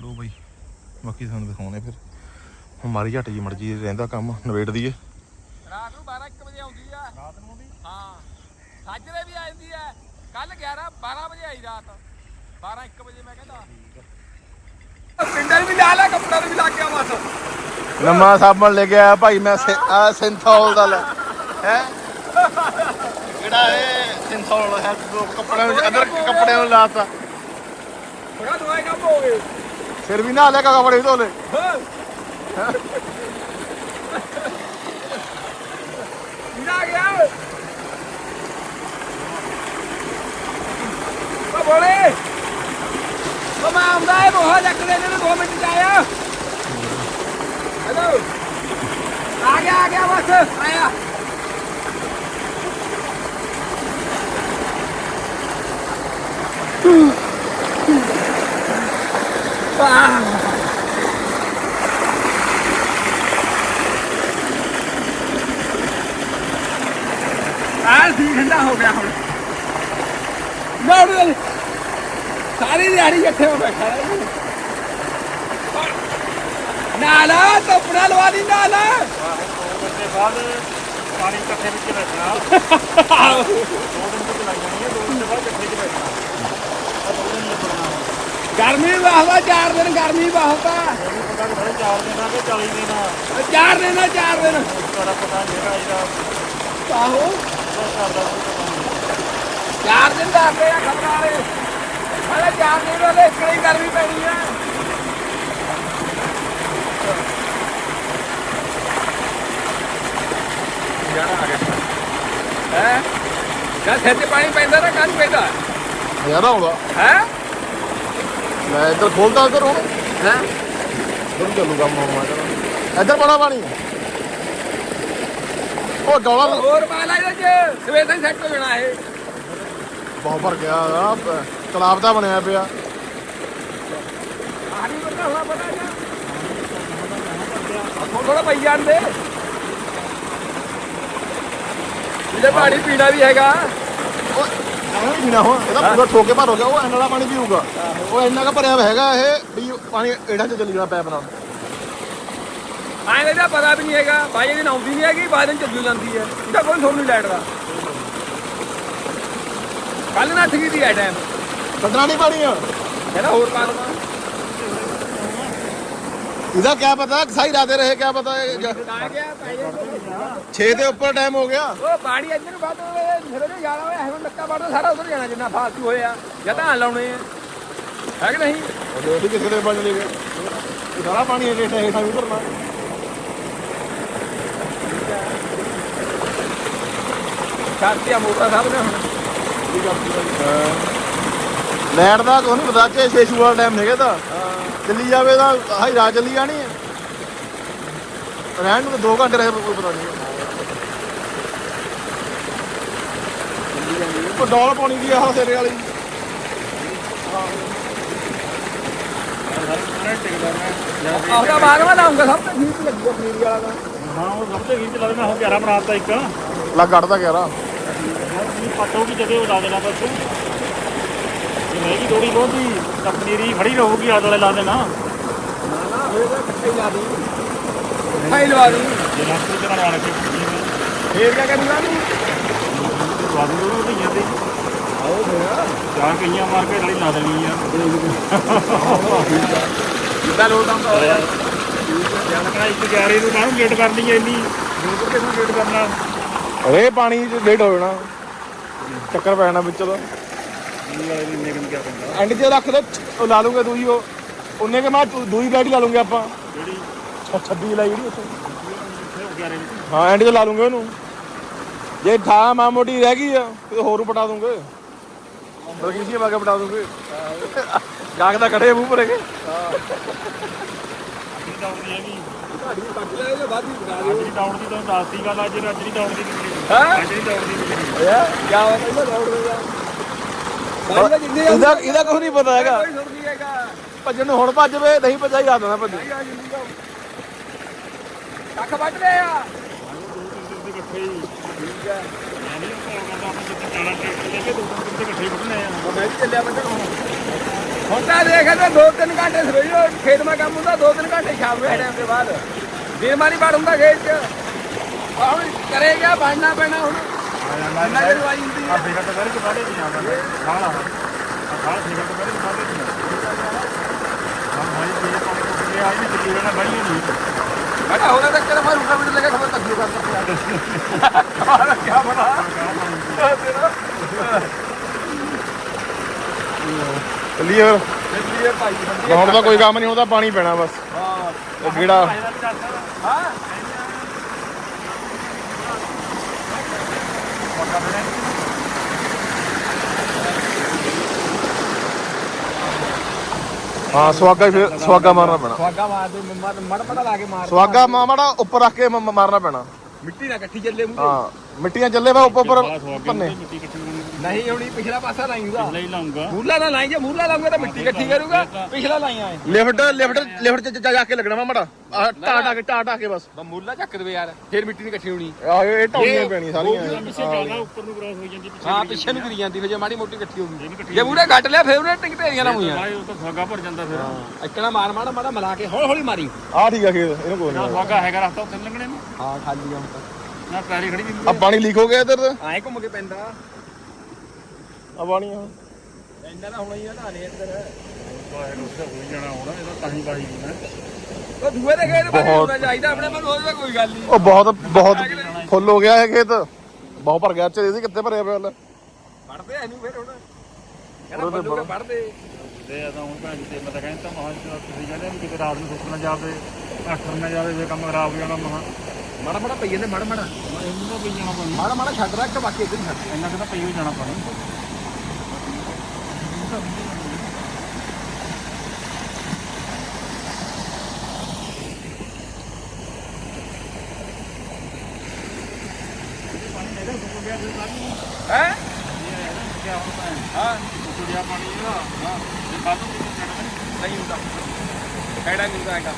A: ਲੋ ਬਈ ਬਾਕੀ ਤੁਹਾਨੂੰ ਦਿਖਾਉਣੇ ਫਿਰ। ਹੁਣ ਮਾਰੀ ਝੱਟ ਜੀ ਮਰਜ਼ੀ ਰਹਿੰਦਾ ਕੰਮ ਨਵੇੜ ਦਈਏ।
B: ਰਾਤ ਨੂੰ 12 1 ਵਜੇ ਆਉਂਦੀ ਆ। ਰਾਤ ਨੂੰ ਵੀ? ਹਾਂ। ਸਾਜਰੇ ਵੀ ਆ ਜਾਂਦੀ ਆ ਕੱਲ 11 12 ਵਜੇ ਆਈ ਰਾਤ। 12 1 ਵਜੇ ਮੈਂ ਕਹਿੰਦਾ। ਪਿੰਡਾਂ ਵੀ ਲਾ ਲਾ ਕੱਪੜਾ ਵੀ ਲਾ ਕੇ ਆ ਬਸ।
A: ਨਮਾ ਸਾਬਣ ਲੈ ਕੇ ਆਇਆ ਭਾਈ ਮੈਂ ਸਿੰਥੋਲ ਦਾ ਲੈ। ਹੈ? ਕਿਹੜਾ ਇਹ ਸਿੰਥੋਲ ਹੈ? ਕੱਪੜਿਆਂ ਨੂੰ ਅੰਦਰ ਕੱਪੜਿਆਂ ਨੂੰ ਲਾਤਾ।
B: ਬੜਾ ਦਵਾਈ ਕੰਮ ਹੋ ਗਏ
A: ਫਿਰ ਵੀ ਨਾ ਲੈ ਕੇ ਕੱਪੜੇ ਧੋਲੇ
B: ਕਿਹਦਾ ਗਿਆ ਉਹ ਬੋਲੇ ਉਹ ਮੈਂ ਆਉਂਦਾ ਹੈ ਬਹੁਤ ਨੇ 2 ਮਿੰਟ ਚ ਆਇਆ ਹੈਲੋ। ਆ ਗਿਆ ਆ ਗਿਆ ਬਸ, ਆਇਆ। ਆ ਸੀ ਠੰਡਾ ਹੋ ਗਿਆ ਹੁਣ। ਮੈਂ ਸਾਰੀ ਦਿਹਾੜੀ ਇੱਥੇ ਹੋ ਬੈਠਾ ਨਾਲਾ ਟੋਪੜਾ ਲਵਾ ਦੀ, ਨਾਲਾ।
C: ਦੋ ਬਾਅਦ ਪਾਣੀ ਇਕੱਠੇ ਵਿੱਚ ਬੈਠਣਾ ਦੋ ਦਿਨ ਵਿੱਚ ਲੱਗ ਜਾਣੀ ਹੈ ਦੋ ਦਿਨ ਦੇ ਬਾਅਦ ਇਕੱਠੇ ਚ ਬੈਠਣਾ ਆਹ ਦੋ ਦਿਨ ਲੱਗਣਾ
B: ਗਰਮੀ ਬਹੁਤ ਚਾਰ ਦਿਨ ਗਰਮੀ ਬਹੁਤ
C: ਇਹ ਵੀ ਪਤਾ ਨਹੀਂ ਚਾਰ ਦਿਨ ਆ ਕਿ 40 ਦਿਨ ਆ
B: ਚਾਰ ਦਿਨ। ਆ ਚਾਰ ਦਿਨ
C: ਸਾਰਾ ਪਤਾ ਜਿਹੜਾ ਇਹਦਾ
B: ਆਹੋ। ਚਾਰ ਦਿਨ ਦਾ ਅੱਗੇ ਆ ਖਬਰਾਂ ਵਾਲੇ ਹਲੇ ਚਾਰ ਦਿਨ ਵਾਲੇ ਇੱਕ ਹੀ ਗਰਮੀ ਪੈਣੀ ਆ। ਗਿਆ ਹੈ? ਕਾ ਸਿਰ ਪਾਣੀ ਪੈਂਦਾ ਨਾ ਕੰਨ ਪੈਂਦਾ।
A: ਯਾਰ ਆਉਂਦਾ
B: ਹੈ?
A: ਮੈਂ ਇੱਧਰ ਖੋਲਦਾ ਇੱਧਰ ਹੁਣ।
B: ਹੈ?
A: ਇੱਧਰ ਚੱਲੂ ਕੰਮ ਹੁਣ ਮੈਂ ਕਹਿੰਦਾ ਇੱਧਰ ਬੜਾ ਪਾਣੀ। ਉਹ ਡੋਲਾ
B: ਹੋਰ ਪਾ ਲੈ ਇਹਦੇ ਚ। ਸਵੇਰ ਤੱਕ ਸੈੱਟ ਹੋ ਜਾਣਾ ਇਹ।
A: ਬਹੁਤ ਭਰ ਗਿਆ ਆ ਤਲਾਬ ਦਾ ਬਣਿਆ ਪਿਆ।
B: ਆਹੀ ਬੰਦਾ ਹੋਣਾ ਪਤਾ ਜਾਂ ਥੋੜਾ ਪਈ ਜਾਂਦੇ ਇਹਦੇ ਪਾਣੀ ਪੀਣਾ ਵੀ ਹੈਗਾ।
A: ਐਵੇਂ ਹੀ ਪੀਣਾ ਹੁਣ ਇਹਦਾ ਪੂਰਾ ਠੋਕੇ ਭਰ ਹੋ ਗਿਆ। ਉਹ ਇੰਨਾ ਦਾ ਪਾਣੀ ਪੀਊਗਾ। ਉਹ ਇੰਨਾ ਕਾ ਭਰਿਆ ਹੈਗਾ ਇਹ ਵੀ ਪਾਣੀ ਇਹਨਾਂ 'ਚ ਚੱਲੀ ਜਾਣਾ ਪੈਪ ਨਾਲ।
B: ਆਏ ਇਹਦਾ ਪਤਾ ਵੀ ਨਹੀਂ ਹੈਗਾ। ਬਾਈ ਇਹਦੀ ਆਉਂਦੀ ਨਹੀਂ ਹੈਗੀ ਬਾਅਦ ਵਿੱਚ ਚੱਲੂ ਜਾਂਦੀ ਹੈ। ਇਹਦਾ ਕੋਈ ਤੁਹਾਨੂੰ ਨਹੀਂ ਲੈਟ ਦਾ ਕੱਲ ਨਾ ਠਗੀ ਦੀ ਆ ਟਾਈਮ
A: ਛੱਡਣਾ ਨਹੀਂ ਪਾਣੀ ਆ।
B: ਕਹਿੰਦਾ ਹੋਰ ਪਾ ਦਵਾਂ।
A: ਇਹਦਾ ਕੀ ਪਤਾ ਸਹੀ ਰਾਤੇ ਰਹੇ ਕੀ ਪਤਾ
B: ਆ ਗਿਆ ਜਾ
A: 6 ਦੇ ਉੱਪਰ ਟਾਈਮ ਹੋ ਗਿਆ।
B: ਉਹ ਪਾਣੀ ਇੱਧਰ ਨੂੰ ਵੱਧ ਫਿਰ ਨੂੰ ਜਾਣਾ ਹੋਇਆ ਹੁਣ ਲੱਕਾ ਵੱਢਦਾ ਸਾਰਾ ਉਧਰ ਜਾਣਾ ਜਿੰਨਾ ਫਾਲਤੂ ਹੋਇਆ ਜਾਂ ਤਾਂ ਲਾਉਣੇ ਆ। ਹੈ ਕਿ ਨਹੀਂ?
A: ਉਹਦੇ ਕਿਸੇ ਦੇ ਬਣ ਲੇਗੇ ਇਹ ਸਾਰਾ ਪਾਣੀ ਇਹ ਹੇਠਾਂ ਵੀ ਭਰਨਾ।
B: ਛਾਤੀਆਂ ਮੋਟਾ ਸਾਹਿਬ ਨੇ ਹੁਣ।
A: ਲੈਂਡ ਦਾ ਕੋਈ ਨਹੀਂ ਪਤਾ ਕਿ ਸ਼ੇਸ਼ੂਵਾਲ ਡੈਮ ਹੈਗਾ ਤਾਂ। ਦਿੱਲੀ ਜਾਵੇ ਤਾਂ ਹਾਈ ਰਾਜ ਚੱਲੀ ਜਾਣੀ ਹੈ। ਰਹਿਣ ਨੂੰ 2 ਘੰਟੇ ਰਹੇ ਕੋਈ ਪਤਾ ਨਹੀਂ। ਕੋ ਡੋਲ ਪਾਉਣੀ ਦੀ ਆਹ ਸਿਰੇ ਵਾਲੀ।
B: ਆਹਦਾ ਬਾਗਵਾ ਲਾਉਂਗਾ ਸਭ। ਤੇ ਖੀਚ ਲੱਗੀ ਪਨੀਰੀ ਵਾਲਾ ਦਾ
C: ਹਾਂ ਉਹ ਸਭ ਤੇ ਖੀਚ ਲੱਗਦਾ ਹੋ 11 ਬਰਾਤ ਇੱਕ।
A: ਲੱਗ ਘੜਦਾ
C: ਨਹੀਂ ਪਤਾ ਹੋਊਗੀ ਜਦੇ ਉਹ ਲਾ ਦੇਣਾ ਬਸ। ਜੇ ਮਹਿੰਗੀ ਥੋੜੀ ਬਹੁਤੀ ਤਾਂ ਪਨੀਰੀ ਖੜੀ ਰਹੂਗੀ ਆਦ ਵਾਲੇ ਲਾ ਦੇਣਾ।
B: ਫਾਈਲ ਲਵਾ ਦੂੰ।
C: ਜੇ ਲਾਸਟ ਤੇ ਨਾਲ ਕੇ
B: ਫੇਰ ਕਿਆ ਕਰੂਗਾ ਤੂੰ?
C: ਦਵਾ ਦੂੰ ਉਹ ਭਈਆਂ ਦੇ
B: ਆਓ ਫੇਰ।
C: ਚਾਹ ਕਈਆਂ ਮਾਰ ਕੇ ਢਲੀ ਲਾ ਦੇਣੀ ਆ।
B: ਜਿੱਦਾਂ ਲੋੜ ਆਉਂਦਾ ਹੋਇਆ
C: ਜਾਨਕਣਾ ਇੱਕ ਗੈਰੇ ਨੂੰ ਕਾਹਨੂੰ ਗੇਟ ਕਰਨੀ ਐ ਇੰਨੀ। ਦੂਰ ਕਿਹਨੂੰ ਗੇਟ ਕਰਨਾ?
A: ਅਰੇ ਪਾਣੀ ਚ ਲੇਟ ਹੋ ਜਾਣਾ ਚੱਕਰ ਪੈ ਜਾਣਾ ਵਿੱਚ ਦਾ ਐਂਡ 'ਚ ਰੱਖ ਦੋ ਉਹ ਲਾ ਲੂੰਗੇ ਦੂਈ ਉਹ ਉਹਨੇ ਕੇ ਮੈਂ ਦੂਈ ਬੈਟਰੀ ਲਾ ਲੂੰਗੇ ਆਪਾਂ
C: ਜਿਹੜੀ
A: 26 ਲਾਈ ਜਿਹੜੀ ਉੱਥੇ ਹਾਂ ਐਂਡ 'ਚ ਲਾ ਲੂੰਗੇ ਉਹਨੂੰ ਜੇ ਠਾ ਮਾ ਮੋਟੀ ਰਹਿ ਗਈ ਆ ਤੇ ਹੋਰ ਨੂੰ ਪਟਾ ਦੂੰਗੇ ਬਲਕਿ ਵਾ ਕੇ ਪਟਾ ਦੂੰਗੇ ਜਾਗਦਾ ਕੜੇ ਮੂੰਹ ਭਰੇ ਕੇ
C: ਅੱਧੀ ਦੌੜ ਦੀ ਹੈਗੀ
B: ਤੁਹਾਡੀ ਕੱਟ ਲੈ ਜੇ ਬਾਦੀ ਬਣਾ
C: ਅੱਜ ਦੀ ਦੌੜ ਦੀ ਤੁਹਾਨੂੰ ਦੱਸਦੀ ਗੱਲ ਅੱਜ ਅੱਜ ਦੀ ਦੌੜ ਦੀ
B: ਹੈਂ?
C: ਅੱਜ ਦੀ ਦੌੜ ਦੀ ਨਿਕਲੀ
B: ਲਿਆ ਕਿਆ ਹੋਇਆ? ਪਹਿਲਾਂ ਦੌੜ ਦੇ ਜਾ। ਬਾਈ ਦਾ ਜਿੰਨੇ
A: ਇਹਦਾ ਇਹਦਾ ਕੁਝ ਨਹੀਂ ਪਤਾ ਹੈਗਾ।
B: ਕੋਈ ਸੁਣ ਨਹੀਂ ਹੈਗਾ।
A: ਭੱਜਣ ਨੂੰ ਹੁਣ ਭੱਜਵੇ ਨਹੀਂ ਭੱਜਾ ਹੀ ਆਦਣਾ ਭੱਜ।
B: ਆਈ ਆ ਜਿੰਨੀ ਦਾ ਕੱਖ ਵੱਢ
C: ਹੀ ਠੀਕ ਹੈ ਨਹੀਂ ਲੈ ਕੇ ਹੀ ਆ
B: ਮੈਂ ਵੀ ਚੱਲਿਆ ਬੰਦਾ ਹੁਣ। ਤਾਂ ਦੇਖ ਤੇ ਦੋ ਤਿੰਨ ਘੰਟੇ ਸਵੇਰੇ ਖੇਤ ਮਾ ਕੰਮ ਹੁੰਦਾ ਦੋ ਤਿੰਨ ਘੰਟੇ ਸ਼ਾਮ ਨੂੰ ਟਾਈਮ ਦੇ ਬਾਅਦ। ਦਿਨ ਮਾਰੀ ਬਾੜ ਹੁੰਦਾ ਖੇਤ ਚ। ਹੁਣ ਕਰੇਗਾ ਬਣਨਾ ਪੈਣਾ ਹੁਣ। ਇੰਨਾ ਜਿਹੜੀ ਆਈ ਹੁੰਦੀ
C: ਆ।
B: ਆ
C: ਫੇਰ ਤਾਂ ਕਰੇ ਕਿ ਬਾੜੇ ਨਹੀਂ ਆਉਂਦਾ ਖਾਲਾ ਆ। ਖਾਲਾ ਫੇਰ ਤਾਂ ਕਰੇ ਕਿ ਬਾੜੇ ਨਹੀਂ ਹਾਂ ਭਾਈ ਜੇ ਪਾਣੀ ਟੁੱਟ ਗਿਆ ਆਈ ਨਹੀਂ ਚੱਲੀ ਰਹਿਣਾ ਬਾਈ ਨਹੀਂ
B: ਮੈਂ ਕਿਹਾ ਹੋਣਾ ਤਾਂ ਕਿਹੜਾ ਮੈਂ ਰੁਕਾ ਮਿੰਟ ਲੱਗਾ ਖਬਰ ਤੱਕ ਕਰ ਸਕਦਾ ਕੀ ਬਣਾ
A: ਚੱਲੀਏ ਫਿਰ।
B: ਚੱਲੀਏ ਭਾਈ ਬੰਦੇ
A: ਹੁਣ ਤਾਂ ਕੋਈ ਕੰਮ ਨਹੀਂ ਹੁੰਦਾ ਪਾਣੀ ਪੈਣਾ ਬਸ।
B: ਹਾਂ।
A: ਉਹ ਗੇੜਾ।
B: ਹਾਂ।
A: ਹਾਂ ਸਵਾਗਾ ਫਿਰ ਸਵਾਗਾ ਮਾਰਨਾ ਪੈਣਾ।
B: ਸਵਾਗਾ ਮਾਰ ਦੇ ਮੜ ਮੜ ਪੜਾ ਲਾ ਕੇ ਮਾਰ
A: ਸਵਾਗਾ ਮਾ- ਮਾੜਾ ਉੱਪਰ ਰੱਖ ਕੇ ਮ- ਮਾਰਨਾ ਪੈਣਾ।
B: ਮਿੱਟੀ ਨਾ ਇਕੱਠੀ ਚੱਲੇ ਮੂੰਹ
A: ਹਾਂ ਮਿੱਟੀਆਂ ਚੱਲੇ ਵਾ ਉੱਪਰ ਉੱਪਰ ਪੰਨੇ।
C: ਮਿੱਟੀ ਇਕੱਠੀ ਹੋਣੀ।
B: ਨਹੀਂ ਹੁਣੀ ਪਿਛਲਾ ਪਾਸਾ ਲਾਈਂਗਾ।
C: ਲੈ ਹੀ ਲਾਉਂਗਾ।
B: ਮੂਲਾ ਨਾ ਲਾਈ ਜੇ ਮੂਲਾ ਲਾਉਂਗਾ ਤਾਂ ਮਿੱਟੀ ਇਕੱਠੀ ਕਰੂਗਾ। ਪਿਛਲਾ ਲਾਈਆਂ ਐ
A: ਲਿਫਟ ਲਿਫਟ ਲਿਫਟ ਚ ਜਾ- ਕੇ ਲੱਗਣਾ ਵਾ ਮਾੜਾ। ਆਹ ਟਾ ਟਾ ਕੇ ਟਾ ਟਾ ਕੇ ਬਸ।
B: ਮੂਲਾ ਚੱਕ ਦੇਵੇ ਯਾਰ ਫੇਰ ਮਿੱਟੀ ਨਹੀਂ ਇਕੱਠੀ ਹੋਣੀ।
A: ਆਹ ਇਹ ਢਾਉਣੀਆਂ ਪੈਣੀ ਸਾਰੀਆਂ।
C: ਪਿੱਛੇ ਜ਼ਿਆਦਾ ਉੱਪਰ ਨੂੰ ਕ੍ਰਾਸ ਹੋਈ ਜਾਂਦੀ ਪਿੱਛੇ
B: ਹਾਂ ਪਿੱਛੇ ਨੂੰ ਗਿਰੀ ਜਾਂਦੀ ਫੇ ਜੇ ਮਾੜੀ ਮੋਟੀ ਇਕੱਠੀ ਹੋਊਗੀ ਜੇ ਮੂਰੇ ਘੱਟ ਲਿਆ ਫੇਰ ਉਹਨੇ ਟਿਕ ਢੇਰੀਆਂ ਨਾ ਹੋਈਆਂ।
C: ਉਹ ਤਾਂ ਸਾਗਾ ਭਰ ਜਾਂਦਾ ਫਿਰ।
B: ਇੱਕਣਾ ਮਾਰ ਮਾੜਾ ਮਾੜਾ ਮਿਲਾ ਕੇ ਹੌਲੀ ਹੌਲੀ ਮਾਰੀ।
A: ਆਹ ਠੀਕ ਆ ਖੇਤ ਇਹਨੂੰ ਕੋਈ
C: ਨਾ
A: ਨਹੀਂ।
C: ਸਾਗਾ ਹੈਗਾ ਰਸਤਾ ਉੱਥੇ ਲੰਘਣੇ ਨੂੰ।
B: ਹਾਂ ਖਾਲੀ ਆ ਹੁਣ ਤਾਂ।
C: ਨਾ ਪੈਰੀ ਖੜੀ ਨਹੀਂ
A: ਆ ਪਾਣੀ ਲੀਕ ਹੋ ਗਿਆ ਇੱਧਰ
B: ਐਂ ਘੁੰਮ ਕੇ ਪੈਂਦਾ।
A: ਆ ਪਾਣੀ ਆ
B: ਪੈਂਦਾ ਨਾ ਹੋਣਾ ਹੀ ਆ ਨਾ ਨੇ ਇੱਧਰ।
C: ਵਾਹਿਗੁਰੂ ਦਾ ਹੋਈ ਜਾਣਾ ਹੋਣਾ ਇਹਦਾ ਤਾਂ ਹੀ ਬਾਈ ਨਾ
B: ਉਹ ਦੂਏ ਦੇ ਖੇਤ ਬਾਰੇ
A: ਬਹੁਤ।
B: ਹੋਣਾ ਚਾਹੀਦਾ ਆਪਣੇ ਮਨ ਉਹਦਾ ਕੋਈ ਗੱਲ ਨਹੀਂ।
A: ਉਹ ਬਹੁਤ ਬਹੁਤ ਫੁੱਲ ਹੋ ਗਿਆ ਇਹ ਖੇਤ। ਬਹੁਤ ਭਰ ਗਿਆ ਚ ਇਹਦੇ ਕਿੱਥੇ ਭਰਿਆ ਪਿਆ ਲੈ
B: ਪੜਦੇ ਇਹਨੂੰ ਫੇਰ ਹੁਣ। ਕਹਿੰਦਾ ਬੰਦੂਕ ਪੜਦੇ
C: ਤੇ ਆਦਾ ਹੁਣ ਭੈਣ ਜੀ ਤੇ ਮੈਂ ਤਾਂ ਕਹਿੰਦਾ ਮਹਾਂ ਜੀ ਤੁਸੀਂ ਕਹਿੰਦੇ ਵੀ ਕਿਤੇ ਰਾਤ ਨੂੰ ਨਾ ਜਾਵੇ ਅੱਠ ਨਾ ਜਾਵੇ ਫੇ ਕੰਮ ਖਰਾਬ ਹੋ ਜਾਣਾ ਮਹਾਂ।
B: ਮਾੜਾ ਮਾੜਾ ਪਈ ਜਾਂਦੇ ਮਾੜਾ ਮਾੜਾ।
C: ਇਹਨੂੰ ਤਾਂ ਪਈ ਜਾਣਾ ਪਾਣੀ
B: ਮਾੜਾ ਮਾੜਾ ਛੱਡ ਰੱਖ ਬਾਕੀ ਇੱਧਰ ਛੱਡ।
C: ਇੰਨਾ ਕਿ ਤਾਂ ਪਈ ਹੋ ਜਾਣਾ ਪਾਣੀ
B: ਹੈ ਹਾਂ
C: ਪਾਣੀ ਹਾਂ ਜੇ ਕੱਲ ਨੂੰ ਕਿਤੇ ਚੜ੍ਹਨਾ
B: ਨਹੀਂ ਹੁੰਦਾ ਕਿਹੜਾ ਨਹੀਂ ਹੁੰਦਾ ਹੈਗਾ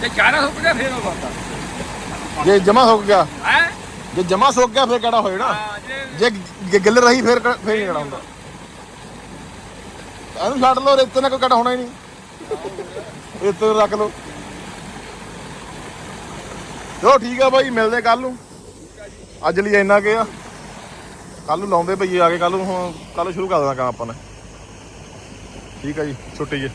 B: ਤੇ ਚਾਰਾ ਸੁੱਕ ਗਿਆ ਫੇਰ ਉਹ ਕਰਦਾ
A: ਜੇ ਜਮਾ ਸੁੱਕ ਗਿਆ।
B: ਹੈ?
A: ਜੇ ਜਮਾ ਸੁੱਕ ਗਿਆ ਫਿਰ ਕਿਹੜਾ ਹੋਏਗਾ?
B: ਜੇ
A: ਗਿੱਲ ਰਹੀ ਫਿਰ ਫਿਰ ਨਹੀਂ ਕਿਹੜਾ ਹੁੰਦਾ। ਇਹਨੂੰ ਛੱਡ ਲਓ, ਰੇਤੇ ਨਾਲ ਕੋਈ ਕੜਾ ਹੋਣਾ ਹੀ ਨਹੀਂ। ਰੇਤੇ ਰੱਖ ਲਓ। ਚਲੋ ਠੀਕ ਆ ਬਾਈ, ਮਿਲਦੇ ਕੱਲ ਨੂੰ। ਅੱਜ ਲਈ ਇੰਨਾ ਕੇ ਆ। ਕੱਲ ਨੂੰ ਲਾਉਂਦੇ ਭਈਏ ਆ ਕੇ ਕੱਲ ਨੂੰ ਹੁਣ ਕੱਲ ਸ਼ੁਰੂ ਕਰ ਦੇਣਾ ਕੰਮ ਆਪਾਂ ਨੇ। ਠੀਕ ਆ ਜੀ, ਛੁੱਟੀ ਜੀ।